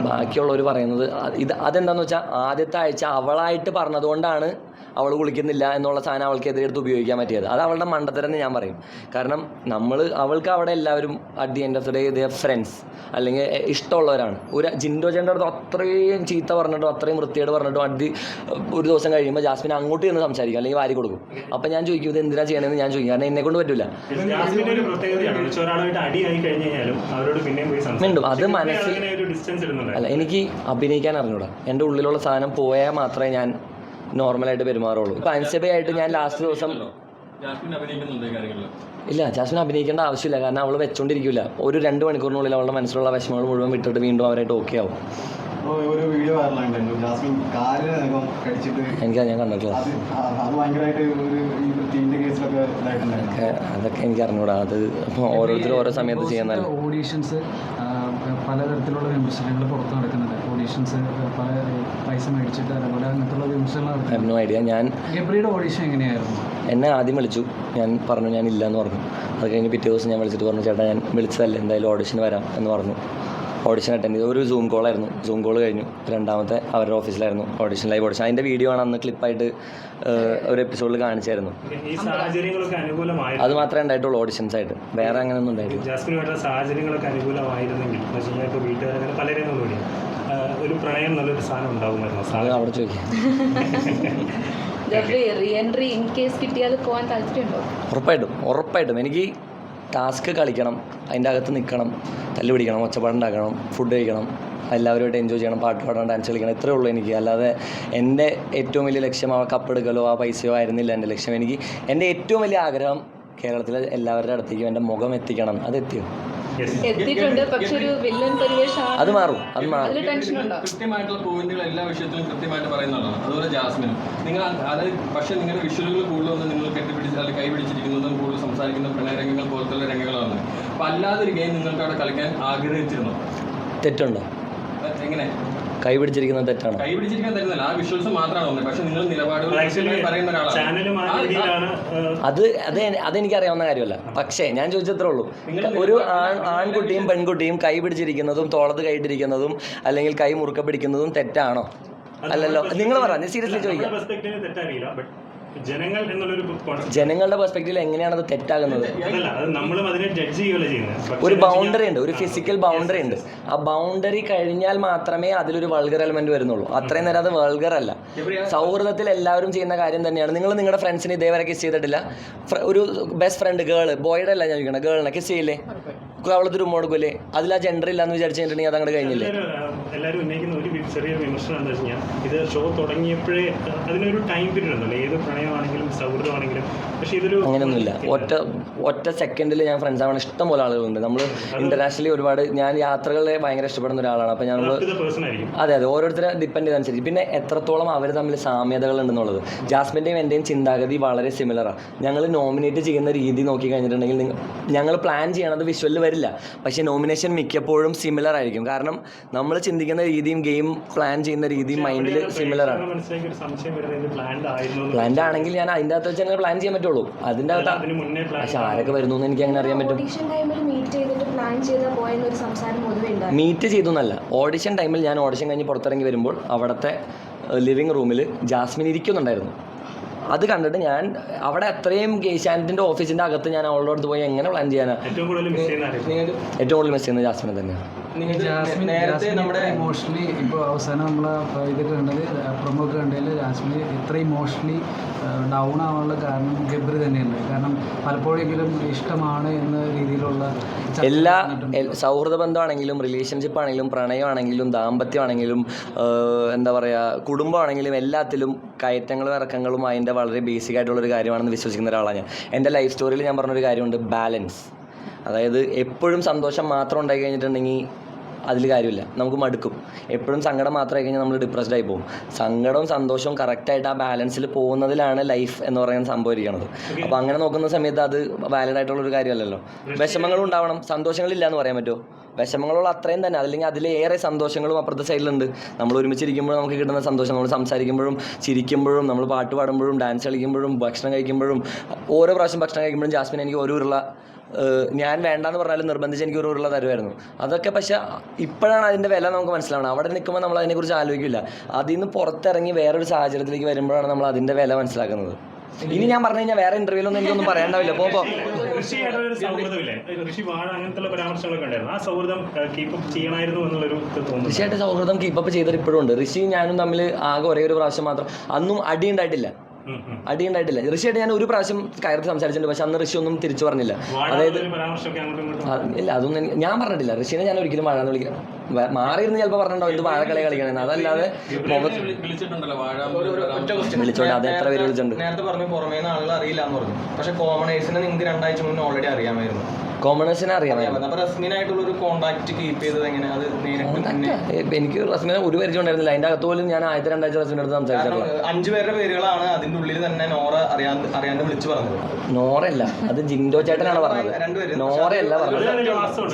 ബാക്കിയുള്ളവർ പറയുന്നത് ഇത് അതെന്താണെന്ന് വെച്ചാൽ ആദ്യത്തെ ആഴ്ച അവളായിട്ട് പറഞ്ഞതുകൊണ്ടാണ് അവൾ കുളിക്കുന്നില്ല എന്നുള്ള സാധനം അവൾക്കെതിരെ എടുത്ത് ഉപയോഗിക്കാൻ പറ്റിയത്. അത് അവളുടെ മണ്ടത്തരം എന്ന് ഞാൻ പറയും. കാരണം നമ്മൾ അവൾക്ക് അവിടെ എല്ലാവരും at the end of the day the friends അല്ലെങ്കിൽ ഇഷ്ടമുള്ളവരാണ്. ഒരു ജിൻഡോ ചേട്ടന്റെ അടുത്ത് അത്രയും ചീത്ത പറഞ്ഞിട്ടും അത്രയും വൃത്തിയോട് പറഞ്ഞിട്ടും അടി ഒരു ദിവസം കഴിയുമ്പോൾ ജാസ്മിൻ അങ്ങോട്ട് ചെന്ന് സംസാരിക്കും. അല്ലെങ്കിൽ വാരി കൊടുക്കും. അപ്പം ഞാൻ ചോദിക്കും ഇത് എന്തിനാ ചെയ്യണമെന്ന് ഞാൻ ചോദിക്കും. കാരണം എന്നെ കൊണ്ട് പറ്റില്ല മിണ്ടും. അത് മനസ്സിൽ- അല്ല എനിക്ക് അഭിനയിക്കാൻ അറിഞ്ഞൂടാ. എന്റെ ഉള്ളിലുള്ള സാധനം പോയാൽ മാത്രമേ ഞാൻ നോർമലായിട്ട് പെരുമാറുള്ളൂ. ഇപ്പം അൻസബയായിട്ട് ഞാൻ ലാസ്റ്റ് ദിവസം ഇല്ല ജാസ്മിൻ അഭിനയിക്കേണ്ട ആവശ്യമില്ല. കാരണം അവൾ വെച്ചോണ്ടിരിക്കില്ല ഒരു രണ്ട് മണിക്കൂറിനുള്ളിൽ അവളുടെ മനസ്സിലുള്ള വിഷമങ്ങൾ മുഴുവൻ വിട്ടിട്ട് വീണ്ടും അവരായിട്ട് ഓക്കെ ആവും. എനിക്കാ എനിക്കത് ഞാൻ കണ്ടിട്ടില്ല. അതൊക്കെ അതൊക്കെ എനിക്ക് അറിഞ്ഞൂടാ. അത് അപ്പോൾ ഓരോരുത്തരും ഓരോ സമയത്ത് ചെയ്യുന്നതല്ല. ഓഡീഷൻസ് പലതരത്തിലുള്ള വിമർശനങ്ങൾ പുറത്ത് നടക്കുന്നുണ്ട്. ഓഡീഷൻസ് പൈസ മേടിച്ചിട്ട് അതേപോലെ അങ്ങനത്തുള്ള വിമർശനങ്ങൾ നോ ഐഡിയ ഞാൻ ഗബ്രിയുടെ ഓഡീഷൻ എങ്ങനെയായിരുന്നു? എന്നെ ആദ്യം വിളിച്ചു. ഞാൻ പറഞ്ഞു ഞാൻ ഇല്ല എന്ന് പറഞ്ഞു. അത് കഴിഞ്ഞ് പിറ്റേ ദിവസം ഞാൻ വിളിച്ചിട്ട് പറഞ്ഞു ചേട്ടാ ഞാൻ വിളിച്ചതല്ല. എന്തായാലും ഓഡിഷൻ വരാം എന്ന് പറഞ്ഞു. ഓഡിഷൻ അറ്റൻഡ് ചെയ്തു ഒരു സൂം കോളായിരുന്നു സൂം കോൾ കഴിഞ്ഞു. രണ്ടാമത്തെ അവരുടെ ഓഫീസിലായിരുന്നു ഓഡിഷൻ ലൈവ് ഓഡിഷൻ അതിന്റെ വീഡിയോ ആണ് അന്ന് ക്ലിപ്പായിട്ട് ഒരു എപ്പിസോഡിൽ കാണിച്ചായിരുന്നു. ഈ സാഹചര്യങ്ങളൊക്കെ അനുകൂലമായിരുന്നു. അത് മാത്രമേ ഉണ്ടായിട്ടുള്ളൂ ഓഡിഷൻസ് ആയിട്ട്. വേറെ ഉണ്ടായിട്ടില്ല. അങ്ങനെ ഒന്നും വിളിയും ഒരു പ്രണയം നല്ലൊരു സാധനം ഉണ്ടാകുമായിരുന്നു അത് സാധനം അവിടെ ചോദിക്കാം. ഉറപ്പായിട്ടും ഉറപ്പായിട്ടും. എനിക്ക് ടാസ്ക് കളിക്കണം അതിന്റെ അകത്ത് നിൽക്കണം തല്ലു പിടിക്കണം ഒച്ചപ്പാടുണ്ടാക്കണം ഫുഡ് കഴിക്കണം എല്ലാവരുമായിട്ട് എൻജോയ് ചെയ്യണം പാട്ട് പാടണം ഡാൻസ് കളിക്കണം ഇത്രയേ ഉള്ളൂ എനിക്ക്. അല്ലാതെ എന്റെ ഏറ്റവും വലിയ ലക്ഷ്യം ആ കപ്പെടുക്കലോ ആ പൈസയോ ആയിരുന്നില്ല എന്റെ ലക്ഷ്യം. എനിക്ക് എന്റെ ഏറ്റവും വലിയ ആഗ്രഹം കേരളത്തിലെ എല്ലാവരുടെ അടുത്തേക്കും എന്റെ മുഖം എത്തിക്കണം അത് എത്തിയോ. എത്തിയിട്ടുണ്ട്. പക്ഷെ ഒരു വില്ലൻ പരിവേഷമാണ്. അത് മാറും. അത് മാറും. അതിൽ ടെൻഷൻ ഉണ്ടോ കൃത്യമായിട്ടുള്ള പോയിന്റുകൾ എല്ലാ വിഷയത്തിലും കൃത്യമായിട്ട് പറയുന്നതാണ്. അതുപോലെ ജാസ്മിനും. നിങ്ങൾ അതായത് പക്ഷെ നിങ്ങളുടെ വിഷ്വലുകൾ കൂടുതൽ വന്ന് നിങ്ങൾ കെട്ടിപ്പിടിച്ച് അല്ലെങ്കിൽ കൈപിടിച്ചിരിക്കുന്നതും കൂടുതൽ സംസാരിക്കുന്ന പ്രണയരംഗങ്ങൾ പോലത്തുള്ള രംഗങ്ങളാണ്. അപ്പോൾ അല്ലാതെ ഒരു ഗെയിം നിങ്ങൾക്ക് അവിടെ കളിക്കാൻ ആഗ്രഹിച്ചിരുന്നു? തെറ്റുണ്ടോ? എങ്ങനെ? കൈ തെറ്റാണ്. അത് അത് അതെനിക്ക് അറിയാവുന്ന കാര്യമല്ല. പക്ഷേ ഞാൻ ചോദിച്ചത്രേ ഉള്ളൂ. ഒരു ആൺ ആൺകുട്ടിയും പെൺകുട്ടിയും കൈ പിടിച്ചിരിക്കുന്നതും തോളത്ത് കൈയിട്ടിരിക്കുന്നതും അല്ലെങ്കിൽ കൈ മുറുക്ക പിടിക്കുന്നതും തെറ്റാണോ? അല്ലല്ലോ നിങ്ങൾ പറ സീരിയസ്ലി ചോദിക്കാം. ജനങ്ങൾ എന്നുള്ളൊരു ജനങ്ങളുടെ പെർസ്പെക്റ്റീവിൽ എങ്ങനെയാണ് അത് തെറ്റാകുന്നത് ഒരു ബൗണ്ടറി ഉണ്ട് ഒരു ഫിസിക്കൽ ബൗണ്ടറി ഉണ്ട്. ആ ബൗണ്ടറി കഴിഞ്ഞാൽ മാത്രമേ അതിലൊരു വൾഗർ എലമെന്റ് വരുന്നുള്ളൂ. അത്രയും നേരം അത് വൾഗർ അല്ല. സൗഹൃദത്തിൽ എല്ലാവരും ചെയ്യുന്ന കാര്യം തന്നെയാണ്. നിങ്ങൾ നിങ്ങളുടെ ഫ്രണ്ട്സിനെ ഇതേവരെ കിസ് ചെയ്തിട്ടില്ല. ഒരു ബെസ്റ്റ് ഫ്രണ്ട് ഗേൾ ബോയുടെ അല്ല ഞാൻ ചോദിക്കണം ഗേളിനെ കിസ് ചെയ്യില്ലേ? അവളത്ത് റൂം കൊടുക്കൂലേ അതിൽ ആ ജെൻഡർ ഇല്ലാന്ന് വിചാരിച്ചു കഴിഞ്ഞിട്ടുണ്ടെങ്കിൽ അതങ്ങോട്ട് കഴിഞ്ഞില്ലേ? എല്ലാവരും, ഉന്നയിക്കുന്ന ഒരു ചെറിയ വിമർശനം എന്താ വെച്ച് കഴിഞ്ഞാൽ ഇത് ഷോ തുടങ്ങിയപ്പോഴേ അതിനൊരു ടൈം പീരീഡ് ഉണ്ടല്ലോ. ഏത് പ്രണയമാണെങ്കിലും സൗഹൃദമാണെങ്കിലും. പക്ഷേ ഇതൊരു അങ്ങനെയൊന്നുമില്ല. ഒറ്റ ഒറ്റ സെക്കൻഡിൽ ഞാൻ ഫ്രണ്ട്സ് ആവണം ഇഷ്ടം പോലെ ആളുകളുണ്ട്. നമ്മൾ ഇന്റർനാഷണലി ഒരുപാട് ഞാൻ യാത്രകളെ ഭയങ്കര ഇഷ്ടപ്പെടുന്ന ഒരാളാണ്. പേഴ്സൺ ആയിരിക്കും. അതെ അതെ. ഓരോരുത്തരെ ഡിപ്പെൻഡ് ചെയ്തനുസരിച്ച് പിന്നെ എത്രത്തോളം അവർ തമ്മിൽ സാമ്യതകൾ ഉണ്ടെന്നുള്ളത്. ജാസ്മിന്റെയും എന്റെയും ചിന്താഗതി വളരെ സിമിലറാണ് ഞങ്ങൾ നോമിനേറ്റ് ചെയ്യുന്ന രീതി നോക്കി കഴിഞ്ഞിട്ടുണ്ടെങ്കിൽ ഞങ്ങൾ പ്ലാൻ ചെയ്യണത് വിഷ്വലിൽ വരില്ല. പക്ഷേ നോമിനേഷൻ മിക്കപ്പോഴും സിമിലർ ആയിരിക്കും. കാരണം നമ്മൾ ചിന്തിക്കുന്ന രീതിയും ഗെയിം പ്ലാൻ ചെയ്യുന്ന രീതിയും മൈൻഡിൽ സിമിലർ ആണ്. പ്ലാൻഡ് ആയിരുന്നു എന്ന്. പ്ലാൻഡ് ആണെങ്കിൽ ഞാൻ അതിന്റെ അകത്ത് വെച്ച് അങ്ങനെ പ്ലാൻ ചെയ്യാൻ പറ്റുള്ളൂ. അതിന്റെ അകത്ത് പക്ഷെ ആരൊക്കെ വരുന്നു എന്ന് എനിക്ക് അങ്ങനെ അറിയാൻ പറ്റും. ഓഡിഷൻ ടൈമിൽ മീറ്റ് ചെയ്തിട്ട് പ്ലാൻ ചെയ്താൽ പോയെന്നൊരു സംസാരം പൊതുവെ മീറ്റ് ചെയ്തു എന്നല്ല. ഓഡിഷൻ ടൈമിൽ ഞാൻ ഓഡിഷൻ കഴിഞ്ഞ് പുറത്തിറങ്ങി വരുമ്പോൾ അവിടുത്തെ ലിവിങ് റൂമിൽ ജാസ്മിൻ ഇരിക്കുന്നുണ്ടായിരുന്നു. അത് കണ്ടിട്ട് ഞാൻ അവിടെ അത്രയും ഏഷ്യാനെറ്റിന്റെ ഓഫീസിന്റെ അകത്ത് ഞാൻ അവളുടെ അടുത്ത് പോയി എങ്ങനെ പ്ലാൻ ചെയ്യാനാണ് ഏറ്റവും കൂടുതൽ മിസ് ചെയ്യുന്ന ആരെയും നിങ്ങൾക്ക് ഏറ്റവും കൂടുതൽ മിസ് ചെയ്യുന്നത് ജാസ്മിനെ തന്നെയാണ്. നേരത്തെ നമ്മുടെ ഇമോഷണലി ഇപ്പോൾ അവസാനം നമ്മൾ ഇത് കണ്ടത് പ്രൊമോ കണ്ടതിൽ ജാസ്മിൻ ഇത്ര ഇമോഷണലി ഡൗൺ ആവാനുള്ള കാരണം ഗബ്രി തന്നെയാണ്. കാരണം പലപ്പോഴെങ്കിലും ഇഷ്ടമാണ് എന്ന രീതിയിലുള്ള എല്ലാ സൗഹൃദ ബന്ധമാണെങ്കിലും റിലേഷൻഷിപ്പ് ആണെങ്കിലും പ്രണയമാണെങ്കിലും ദാമ്പത്യമാണെങ്കിലും എന്താ പറയുക കുടുംബമാണെങ്കിലും എല്ലാത്തിലും കയറ്റങ്ങളും ഇറക്കങ്ങളും അതിന്റെ വളരെ ബേസിക് ആയിട്ടുള്ളൊരു കാര്യമാണെന്ന് വിശ്വസിക്കുന്ന ഒരാളാണ് ഞാൻ. എന്റെ ലൈഫ് സ്റ്റോറിയിൽ ഞാൻ പറഞ്ഞൊരു കാര്യമുണ്ട് ബാലൻസ് അതായത് എപ്പോഴും സന്തോഷം മാത്രം ഉണ്ടായി കഴിഞ്ഞിട്ടുണ്ടെങ്കിൽ അതിൽ കാര്യമില്ല. നമുക്ക് മടുക്കും. എപ്പോഴും സങ്കടം മാത്രമായി കഴിഞ്ഞാൽ നമ്മൾ ഡിപ്രസ്ഡ് ആയി പോകും. സങ്കടവും സന്തോഷവും കറക്റ്റായിട്ട് ആ ബാലൻസിൽ പോകുന്നതിലാണ് ലൈഫ് എന്ന് പറയുന്ന സംഭവം ഇരിക്കുന്നത് അപ്പോൾ അങ്ങനെ നോക്കുന്ന സമയത്ത് അത് വാലിഡ് ആയിട്ടുള്ളൊരു കാര്യമല്ലല്ലോ. വിഷമങ്ങളും ഉണ്ടാവണം. സന്തോഷങ്ങളില്ല എന്ന് പറയാൻ പറ്റുമോ വിഷമങ്ങളുള്ള അത്രയും തന്നെ. അല്ലെങ്കിൽ അതിലേറെ സന്തോഷങ്ങളും അപ്പുറത്തെ സൈഡിലുണ്ട് നമ്മൾ ഒരുമിച്ചിരിക്കുമ്പോൾ നമുക്ക് കിട്ടുന്ന സന്തോഷം. നമ്മൾ സംസാരിക്കുമ്പോഴും ചിരിക്കുമ്പോഴും നമ്മൾ പാട്ട് പാടുമ്പോഴും ഡാൻസ് കളിക്കുമ്പോഴും ഭക്ഷണം കഴിക്കുമ്പോഴും ഓരോ പ്രാവശ്യം ഭക്ഷണം കഴിക്കുമ്പോഴും ജാസ്മിൻ എനിക്ക് ഒരു ഉരുള ഏഹ് ഞാൻ വേണ്ടാന്ന് പറഞ്ഞാലും നിർബന്ധിച്ച് എനിക്ക് ഒരു ഉരുള തരുമായിരുന്നു. അതൊക്കെ പക്ഷെ ഇപ്പോഴാണ് അതിന്റെ വില നമുക്ക് മനസ്സിലാവണം അവിടെ നിൽക്കുമ്പോൾ നമ്മൾ അതിനെക്കുറിച്ച് ആലോചിക്കില്ല. അതിൽ നിന്ന് പുറത്തിറങ്ങി വേറൊരു സാഹചര്യത്തിലേക്ക് വരുമ്പോഴാണ് നമ്മൾ അതിന്റെ വില മനസ്സിലാക്കുന്നത്. ഇനി ഞാൻ പറഞ്ഞു കഴിഞ്ഞാൽ വേറെ ഇന്റർവ്യൂലൊന്നും എനിക്കൊന്നും പറയാണ്ടാവില്ല. പോ തീർച്ചയായിട്ടും സൗഹൃദം കീപ്പപ്പ് ചെയ്തിട്ട് ഇപ്പോഴും ഉണ്ട്. ഋഷി ഞാനും തമ്മിൽ ആകെ ഒരേ ഒരു പ്രാവശ്യം മാത്രം അന്നും അടി ഉണ്ടായിട്ടില്ല. അടി ഉണ്ടായിട്ടില്ല ഋഷിയായിട്ട് ഞാൻ ഒരു പ്രാവശ്യം കയറി സംസാരിച്ചിട്ടുണ്ട് പക്ഷെ അന്ന് ഋഷി ഒന്നും തിരിച്ചു പറഞ്ഞില്ല. അതായത് ഇല്ല അതൊന്നും ഞാൻ പറഞ്ഞിട്ടില്ല. ഋഷിനെ ഞാൻ ഒരിക്കലും വാഴ എന്ന് വിളിക്കാം മാറിയിരുന്ന് ചിലപ്പോൾ പറഞ്ഞിട്ടുണ്ടോ ഇത് വാഴക്കളി കളിക്കണേ അതല്ലാതെ മുഖത്ത് വിളി- വിളിച്ചിട്ടുണ്ടല്ലോ വാഴ ഒരു- ഒരു ഒറ്റ അത് എത്ര പേര് വിളിച്ചിട്ടുണ്ട്? നേരത്തെ പറഞ്ഞു പുറമേ ആളുകൾ അറിയില്ല എന്ന് പറഞ്ഞു. പക്ഷെ കോമണേഴ്സിനെ നിങ്ങൾക്ക് രണ്ടാഴ്ച മുന്നേ ഓൾറെഡി അറിയാമായിരുന്നു. കോമണേഴ്സിനെ അറിയാം. അപ്പൊ ഒരു കോണ്ടാക്ട് കീപ്പ് ചെയ്തത് അത് നേരിട്ട് തന്നെ എനിക്ക് റസ്മിനെ ഒരു പരിചയമുണ്ടായിരുന്നില്ല അതിന്റെ അകത്ത് പോലും ഞാൻ ആദ്യത്തെ രണ്ടാഴ്ച റസ്മിന്റെ അടുത്ത് ഏഹ്, അഞ്ചു പേരുടെ പേരുകളാണ് അതിന്റെ ഉള്ളിൽ തന്നെ നോറ അറിയാണ്ട് അറിയാണ്ട് വിളിച്ചു പറഞ്ഞത്. നോറയല്ല അത് ജിൻഡോ ചേട്ടനാണ് പറഞ്ഞത്. നോറയല്ല പറഞ്ഞത്.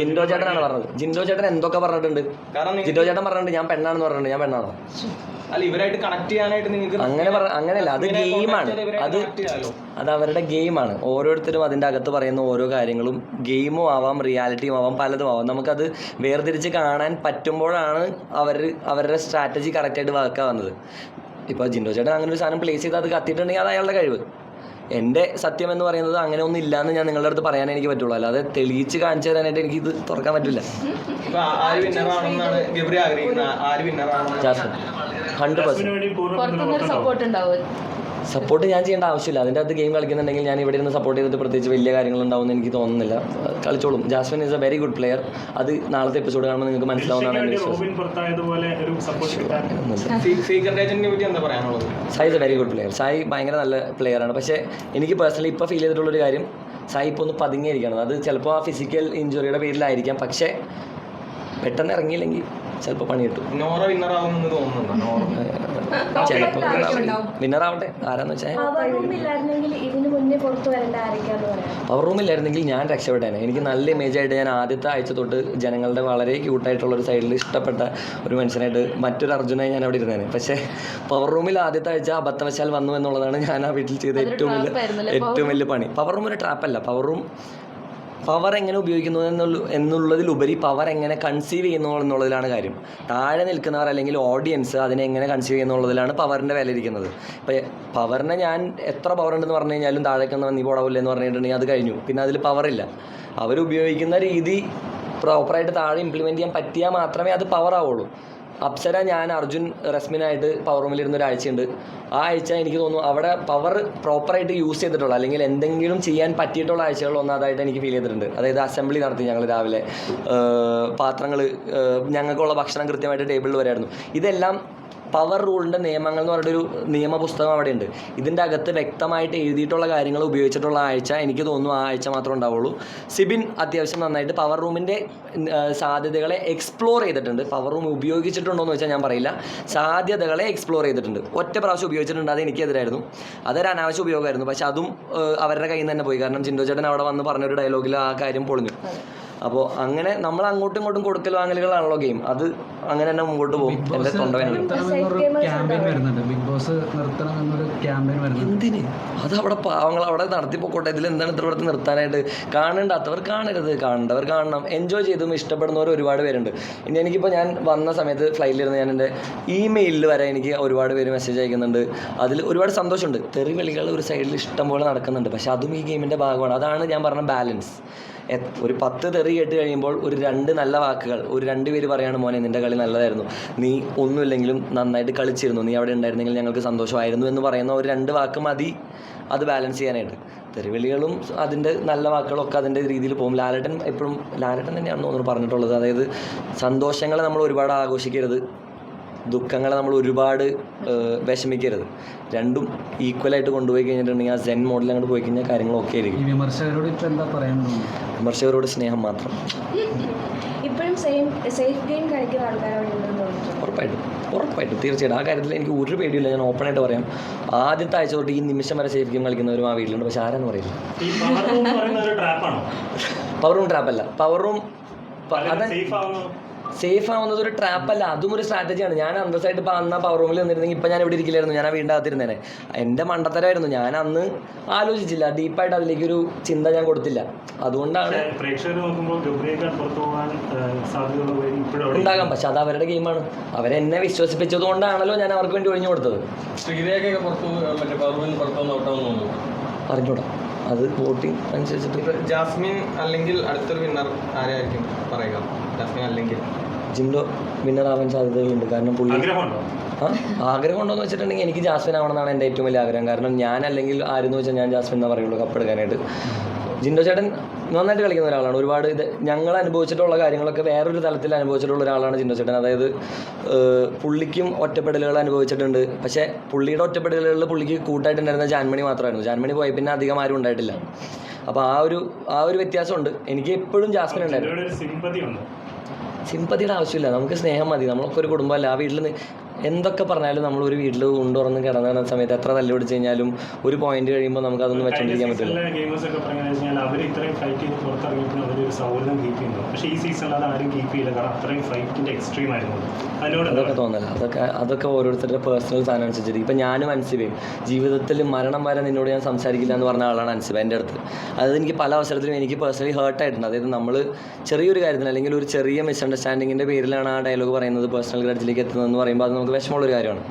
ജിൻഡോ ചേട്ടനാണ് പറഞ്ഞത്. ജിൻഡോ ചേട്ടൻ എന്തൊക്കെ പറഞ്ഞിട്ടുണ്ട്? കാരണം ജിൻഡോ ചേട്ടൻ പറഞ്ഞിട്ടുണ്ട് ഞാൻ പെണ്ണാണെന്ന് പറഞ്ഞിട്ടുണ്ട് ഞാൻ പെണ്ണാണോ? അല്ല ഇവരായിട്ട് കണക്ട് ചെയ്യാനായിട്ട് നിങ്ങൾക്ക് അങ്ങനെ പറ അങ്ങനെയല്ല അത് ഗെയിമാണ് അത് അത് അവരുടെ ഗെയിമാണ് ഓരോരുത്തരും അതിന്റെ അകത്ത് പറയുന്ന ഓരോ കാര്യങ്ങളും ഗെയിമും ആവാം റിയാലിറ്റിയും ആവാം പലതും ആവാം. നമുക്കത് വേർതിരിച്ച് കാണാൻ പറ്റുമ്പോഴാണ് അവർ അവരുടെ സ്ട്രാറ്റജി കറക്റ്റായിട്ട് വർക്ക് ആവുന്നത് ഇപ്പോൾ ജിൻഡോ ചേട്ടൻ അങ്ങനെ ഒരു സാധനം പ്ലേസ് ചെയ്ത് അത് കത്തിയിട്ടുണ്ടെങ്കിൽ അത് അയാളുടെ കഴിവ്. എന്റെ സത്യം എന്ന് പറയുന്നത് അങ്ങനെ ഒന്നും ഇല്ലാന്ന് ഞാൻ നിങ്ങളുടെ അടുത്ത് പറയാൻ എനിക്ക് പറ്റുള്ളൂ. അല്ലാതെ തെളിയിച്ച് കാണിച്ചു തരാനായിട്ട് എനിക്ക് ഇത് തുറക്കാൻ പറ്റില്ല. ഹൺഡ്രഡ് സപ്പോർട്ട് ഉണ്ടാവും. സപ്പോർട്ട് ഞാൻ ചെയ്യേണ്ട ആവശ്യമില്ല. അതിന്റെ അകത്ത് ഗെയിം കളിക്കുന്നുണ്ടെങ്കിൽ ഞാൻ ഇവിടെ ഇരുന്ന് സപ്പോർട്ട് ചെയ്തിട്ട് പ്രത്യേകിച്ച് വലിയ കാര്യങ്ങളുണ്ടാവും എന്ന് എനിക്ക് തോന്നുന്നില്ല. കളിച്ചോളും. Jasmin is a very good player അത് നാളത്തെ എപ്പിസോഡ് കാണുമ്പോൾ നിങ്ങൾക്ക് മനസ്സിലാവുന്നതാണ് എന്റെ Sai is a very good player Sai ഭയങ്കര നല്ല പ്ലെയർ ആണ്. പക്ഷേ എനിക്ക് പേഴ്സണലി ഇപ്പോൾ ഫീൽ ചെയ്തിട്ടുള്ളൊരു കാര്യം സായി ഇപ്പോൾ ഒന്ന് പതുങ്ങിയിരിക്കണം. അത് ചിലപ്പോൾ ആ ഫിസിക്കൽ ഇഞ്ചുറിയുടെ പേരിലായിരിക്കാം. പക്ഷേ പെട്ടെന്ന് ഇറങ്ങിയില്ലെങ്കിൽ ചിലപ്പോൾ പണി കിട്ടും. നോറ വിന്നർ ആവുമെന്ന് തോന്നുന്നുണ്ടോ? നോറ ചിലപ്പോൾ വിന്നറാവട്ടെ ആരാന്ന് വെച്ചാൽ പവർ റൂമില്ലായിരുന്നെങ്കിൽ ഞാൻ രക്ഷപ്പെട്ടേനെ എനിക്ക് നല്ല ഇമേജ് ആയിട്ട് ഞാൻ ആദ്യത്തെ ആഴ്ച തൊട്ട് ജനങ്ങളുടെ വളരെ ക്യൂട്ടായിട്ടുള്ള ഒരു സൈഡിൽ ഇഷ്ടപ്പെട്ട ഒരു മനുഷ്യനായിട്ട് മറ്റൊരു അർജുനായി ഞാൻ അവിടെ ഇരുന്നേനെ. പക്ഷേ പവർ റൂമിൽ ആദ്യത്തെ ആഴ്ച അബദ്ധവശാൽ വന്നു എന്നുള്ളതാണ് ഞാൻ ആ വീട്ടിൽ ചെയ്ത ഏറ്റവും വലിയ ഏറ്റവും വലിയ പണി. പവർ റൂം ഒരു ട്രാപ്പല്ല പവർ റൂം പവർ എങ്ങനെ ഉപയോഗിക്കുന്നു എന്നുള്ള എന്നുള്ളതിലുപരി പവർ എങ്ങനെ കൺസീവ് ചെയ്യുന്നു എന്നുള്ളതിലാണ് കാര്യം. താഴെ നിൽക്കുന്നവർ അല്ലെങ്കിൽ ഓഡിയൻസ് അതിനെ എങ്ങനെ കൺസീവ് ചെയ്യുന്നുള്ളതിലാണ് പവറിന്റെ വില ഇരിക്കുന്നത്. ഇപ്പോൾ പവറിനെ ഞാൻ എത്ര പവർ ഉണ്ടെന്ന് പറഞ്ഞു കഴിഞ്ഞാലും ഒന്ന് നീ പോടാവില്ല എന്ന് പറഞ്ഞിട്ടുണ്ടെങ്കിൽ അത് കഴിഞ്ഞു. പിന്നെ അതിൽ പവറില്ല അവരുപയോഗിക്കുന്ന രീതി പ്രോപ്പറായിട്ട് താഴെ ഇംപ്ലിമെന്റ് ചെയ്യാൻ പറ്റിയാൽ മാത്രമേ അത് പവർ ആവുള്ളൂ. അപ്സര ഞാൻ അർജുൻ റസ്മിനായിട്ട് പവർ റൂമിലിരുന്ന ഒരു ആഴ്ചയുണ്ട് ആ ആഴ്ച എനിക്ക് തോന്നുന്നു അവിടെ പവർ പ്രോപ്പറായിട്ട് യൂസ് ചെയ്തിട്ടുള്ള അല്ലെങ്കിൽ എന്തെങ്കിലും ചെയ്യാൻ പറ്റിയിട്ടുള്ള ആഴ്ചകൾ ഒന്നാതായിട്ട് എനിക്ക് ഫീൽ ചെയ്തിട്ടുണ്ട്. അതായത് അസംബ്ലി നടത്തി ഞങ്ങൾ രാവിലെ. പാത്രങ്ങൾ ഞങ്ങൾക്കുള്ള ഭക്ഷണം കൃത്യമായിട്ട് ടേബിളിൽ വരായിരുന്നു. ഇതെല്ലാം പവർ റൂളിന്റെ നിയമങ്ങൾ എന്ന് പറഞ്ഞൊരു നിയമപുസ്തകം അവിടെ ഉണ്ട് ഇതിന്റെ അകത്ത് വ്യക്തമായിട്ട് എഴുതിയിട്ടുള്ള കാര്യങ്ങൾ ഉപയോഗിച്ചിട്ടുള്ള ആഴ്ച എനിക്ക് തോന്നുന്നു ആ ആഴ്ച മാത്രമേ ഉണ്ടാവുള്ളൂ. സിബിൻ അത്യാവശ്യം നന്നായിട്ട് പവർ റൂമിന്റെ സാധ്യതകളെ എക്സ്പ്ലോർ ചെയ്തിട്ടുണ്ട്. പവർ റൂം ഉപയോഗിച്ചിട്ടുണ്ടോ എന്ന് വെച്ചാൽ ഞാൻ പറയില്ല. സാധ്യതകളെ എക്സ്പ്ലോർ ചെയ്തിട്ടുണ്ട്. ഒറ്റ പ്രാവശ്യം ഉപയോഗിച്ചിട്ടുണ്ട് അത് എനിക്കെതിരായിരുന്നു. അതൊരു അനാവശ്യ ഉപയോഗമായിരുന്നു. പക്ഷെ അതും അവരുടെ കയ്യിൽ നിന്ന് തന്നെ പോയി. കാരണം ചിന്തോ ചേട്ടൻ അവിടെ വന്ന് പറഞ്ഞൊരു ഡയലോഗിൽ ആ കാര്യം പൊളിഞ്ഞു. അപ്പോൾ അങ്ങനെ നമ്മൾ അങ്ങോട്ടും ഇങ്ങോട്ടും കൊടുക്കൽ വാങ്ങലുകളാണല്ലോ ഗെയിം. അത് അങ്ങനെ തന്നെ മുമ്പോട്ട് പോകും. എന്റെ എന്റെ എന്തിന്? അത് അവിടെ പാവങ്ങൾ അവിടെ നടത്തിപ്പോക്കോട്ടെ ഇതിൽ എന്താണ് ഇത്ര ഇവിടെ നിർത്താനായിട്ട്? കാണണ്ടാത്തവർ കാണരുത്. കാണേണ്ടവർ കാണണം. എൻജോയ് ചെയ്തും ഇഷ്ടപ്പെടുന്നവർ ഒരുപാട് പേരുണ്ട്. ഇനി എനിക്കിപ്പോൾ ഞാൻ വന്ന സമയത്ത് ഫ്ലൈറ്റിലിരുന്ന് ഞാൻ എന്റെ ഇമെയിലിൽ വരെ എനിക്ക് ഒരുപാട് പേര് മെസ്സേജ് അയക്കുന്നുണ്ട്. അതിൽ ഒരുപാട് സന്തോഷമുണ്ട്. തെറി വിളികൾ ഒരു സൈഡിൽ ഇഷ്ടം പോലെ നടക്കുന്നുണ്ട്. പക്ഷെ അതും ഈ ഗെയിമിന്റെ ഭാഗമാണ്. അതാണ് ഞാൻ പറഞ്ഞ ബാലൻസ് ഒരു പത്ത് തെറി കേട്ട് കഴിയുമ്പോൾ ഒരു രണ്ട് നല്ല വാക്കുകൾ ഒരു രണ്ട് പേര് പറയാണ് മോനെ നിന്റെ കളി നല്ലതായിരുന്നു. നീ ഒന്നുമില്ലെങ്കിലും നന്നായിട്ട് കളിച്ചിരുന്നു. നീ അവിടെ ഉണ്ടായിരുന്നെങ്കിൽ ഞങ്ങൾക്ക് സന്തോഷമായിരുന്നു എന്ന് പറയുന്ന ഒരു രണ്ട് വാക്ക് മതി. അത് ബാലൻസ് ചെയ്യാനായിട്ട്. തെറിവിളികളും അതിന്റെ നല്ല വാക്കുകളൊക്കെ അതിന്റെ രീതിയിൽ പോകും. ലാലേട്ടൻ എപ്പോഴും ലാലേട്ടൻ തന്നെയാണെന്ന് തോന്നുന്നു പറഞ്ഞിട്ടുള്ളത്. അതായത് സന്തോഷങ്ങളെ നമ്മൾ ഒരുപാട് ആഘോഷിക്കരുത്. ദുഃഖങ്ങളെ നമ്മൾ ഒരുപാട് വിഷമിക്കരുത്. രണ്ടും ഈക്വലായിട്ട് കൊണ്ടുപോയി കഴിഞ്ഞിട്ടുണ്ടെങ്കിൽ ആ സെൻ മോഡൽ അങ്ങോട്ട് പോയി കഴിഞ്ഞാൽ കാര്യങ്ങൾ കാര്യങ്ങളൊക്കെ ആയിരിക്കും. വിമർശകരോട് ഇപ്പം എന്താ പറയാൻ വിമർശകരോട് സ്നേഹം മാത്രം. ഇപ്പോഴും സെയിം സേഫ് ഗെയിം കളിക്കുന്ന ആൾക്കാരോട് ഉണ്ടെന്ന് തോന്നിയിട്ടുണ്ട് ഉറപ്പായിട്ടും ഉറപ്പായിട്ടും. തീർച്ചയായിട്ടും. ആ കാര്യത്തിൽ എനിക്ക് ഒരു പേടിയില്ല ഞാൻ ഓപ്പൺ ആയിട്ട് പറയാം. ആദ്യത്തെ ആഴ്ച തൊട്ട് ഈ നിമിഷം വരെ സേഫ് ഗെയിം കളിക്കുന്നവരും ആ വീട്ടിലുണ്ട്. പക്ഷെ ആരാന്ന് പറയില്ല ഈ പവർ റൂം എന്ന് പറയുന്ന ഒരു ട്രാപ്പാണോ പവർ റൂം ട്രാപ്പല്ല പവർ റൂം അത് സേഫ് ആവുന്നു സേഫ് ആവുന്നത് ഒരു ട്രാപ്പ് അല്ല. അതും ഒരു സ്ട്രാറ്റജിയാണ് ഞാൻ അന്തസ്സായിട്ട് ഇപ്പോൾ അന്ന് ആ പവർ റൂമിൽ നിന്നിരുന്നെങ്കിൽ ഇപ്പം ഞാൻ ഇവിടെ ഇരിക്കില്ലായിരുന്നു. ഞാൻ ആ വീടിന്റെ അകത്തിരുന്നേനെ. എന്റെ മണ്ടത്തരമായിരുന്നു. ഞാൻ അന്ന് ആലോചിച്ചില്ല. ഡീപ്പായിട്ട് അതിലേക്ക് ഒരു ചിന്ത ഞാൻ കൊടുത്തില്ല. അതുകൊണ്ടാണ് പ്രേക്ഷകർ നോക്കുമ്പോൾ ഉണ്ടാകാം. പക്ഷെ അത് അവരുടെ ഗെയിമാണ് അവരെന്നെ വിശ്വസിപ്പിച്ചത് കൊണ്ടാണല്ലോ ഞാൻ അവർക്ക് വേണ്ടി ഒഴിഞ്ഞു കൊടുത്തത്. ശ്രീരേഖയൊക്കെ പുറത്തു മറ്റേ പുറത്തു അറിഞ്ഞൂടാ. അത് വോട്ടിംഗ് അനുസരിച്ചിട്ട് ജാസ്മിൻ അല്ലെങ്കിൽ അടുത്തൊരു വിന്നർ ആരായിരിക്കും പറയുക? ജാസ്മിൻ അല്ലെങ്കിൽ? ജിംഡോ വിന്നർ ആവാൻ സാധ്യതകളുണ്ട്. കാരണം പുള്ളി ആഗ്രഹം ഉണ്ടോ എന്ന് വെച്ചിട്ടുണ്ടെങ്കിൽ എനിക്ക് ജാസ്മിൻ ആവണമെന്നാണ് എന്റെ ഏറ്റവും വലിയ ആഗ്രഹം. കാരണം ഞാൻ അല്ലെങ്കിൽ ആരെന്ന് വെച്ചാൽ ഞാൻ ജാസ്മിൻ എന്നാ പറയുള്ളൂ കപ്പെടുക്കാനായിട്ട്. ജിൻഡോ ചേട്ടൻ നന്നായിട്ട് കളിക്കുന്ന ഒരാളാണ്. ഒരുപാട് ഇത് ഞങ്ങൾ അനുഭവിച്ചിട്ടുള്ള കാര്യങ്ങളൊക്കെ വേറൊരു തലത്തിൽ അനുഭവിച്ചിട്ടുള്ള ഒരാളാണ് ജിൻഡോ ചേട്ടൻ. അതായത് പുള്ളിക്കും ഒറ്റപ്പെടലുകൾ അനുഭവിച്ചിട്ടുണ്ട്. പക്ഷേ പുള്ളിയുടെ ഒറ്റപ്പെടലുകളിൽ പുള്ളിക്ക് കൂട്ടായിട്ടുണ്ടായിരുന്ന ജാൻമണി മാത്രമായിരുന്നു. ജാൻമണി പോയി പിന്നെ അധികം ആരും ഉണ്ടായിട്ടില്ല. അപ്പോൾ ആ ഒരു ആ ഒരു വ്യത്യാസമുണ്ട്. എനിക്ക് എപ്പോഴും ജാസ്മിൻ ഉണ്ടായിരുന്നു. സിമ്പതിയുടെ ആവശ്യമില്ല. നമുക്ക് സ്നേഹം മതി. നമ്മളൊക്കെ ഒരു കുടുംബമല്ല. ആ വീട്ടിൽ എന്തൊക്കെ പറഞ്ഞാലും നമ്മൾ ഒരു വീട്ടിൽ തുറന്ന് കിടന്ന സമയത്ത് എത്ര തല്ലു പിടിച്ച് കഴിഞ്ഞാലും ഒരു പോയിന്റ് കഴിയുമ്പോൾ നമുക്ക് അതൊന്നും വെച്ചോണ്ടിരിക്കാൻ പറ്റില്ല ഗെയിമേഴ്സ് ഒക്കെ കഴിഞ്ഞാൽ അവർ ഇത്രയും ഫൈറ്റ് ചെയ്ത് പുറത്തിറങ്ങിയപ്പോൾ അവർ ഒരു സൗഹൃദം കീപ്പ് ചെയ്യുന്നു. പക്ഷേ ഈ സീസണിൽ അത് ആരും കീപ്പ് ചെയ്യില്ല. കാരണം അത്രയും ഫൈറ്റിന്റെ എക്സ്ട്രീം ആയിരുന്നു അതിനോട് അതൊക്കെ തോന്നല. അതൊക്കെ അതൊക്കെ ഓരോരുത്തരുടെ പേഴ്സണൽ സാധനം അനുസരിച്ചിട്ട്. ഇപ്പം ഞാനും അൻസിബയും. ജീവിതത്തിൽ മരണം വരെ നിന്നോട് ഞാൻ സംസാരിക്കില്ല എന്ന് പറഞ്ഞ ആളാണ് അൻസിബ എന്റെ അടുത്ത്. അതായത് എനിക്ക് പല അവസരത്തിലും എനിക്ക് പേഴ്സണലി ഹേർട്ടായിട്ടുണ്ട് അതായത് നമ്മൾ ചെറിയൊരു കാര്യത്തിന് അല്ലെങ്കിൽ ഒരു ചെറിയ മിസ്അണ്ടർസ്റ്റാൻഡിങ്ങിന്റെ പേരിലാണ് ആ ഡയലോഗ് പറയുന്നത് പേഴ്സണൽ ഗ്രഡ്ജിലേക്ക് എത്തുന്നതെന്ന് പറയുമ്പോൾ അത് നമുക്ക് വിഷമമുള്ളൊരു കാര്യമാണ്.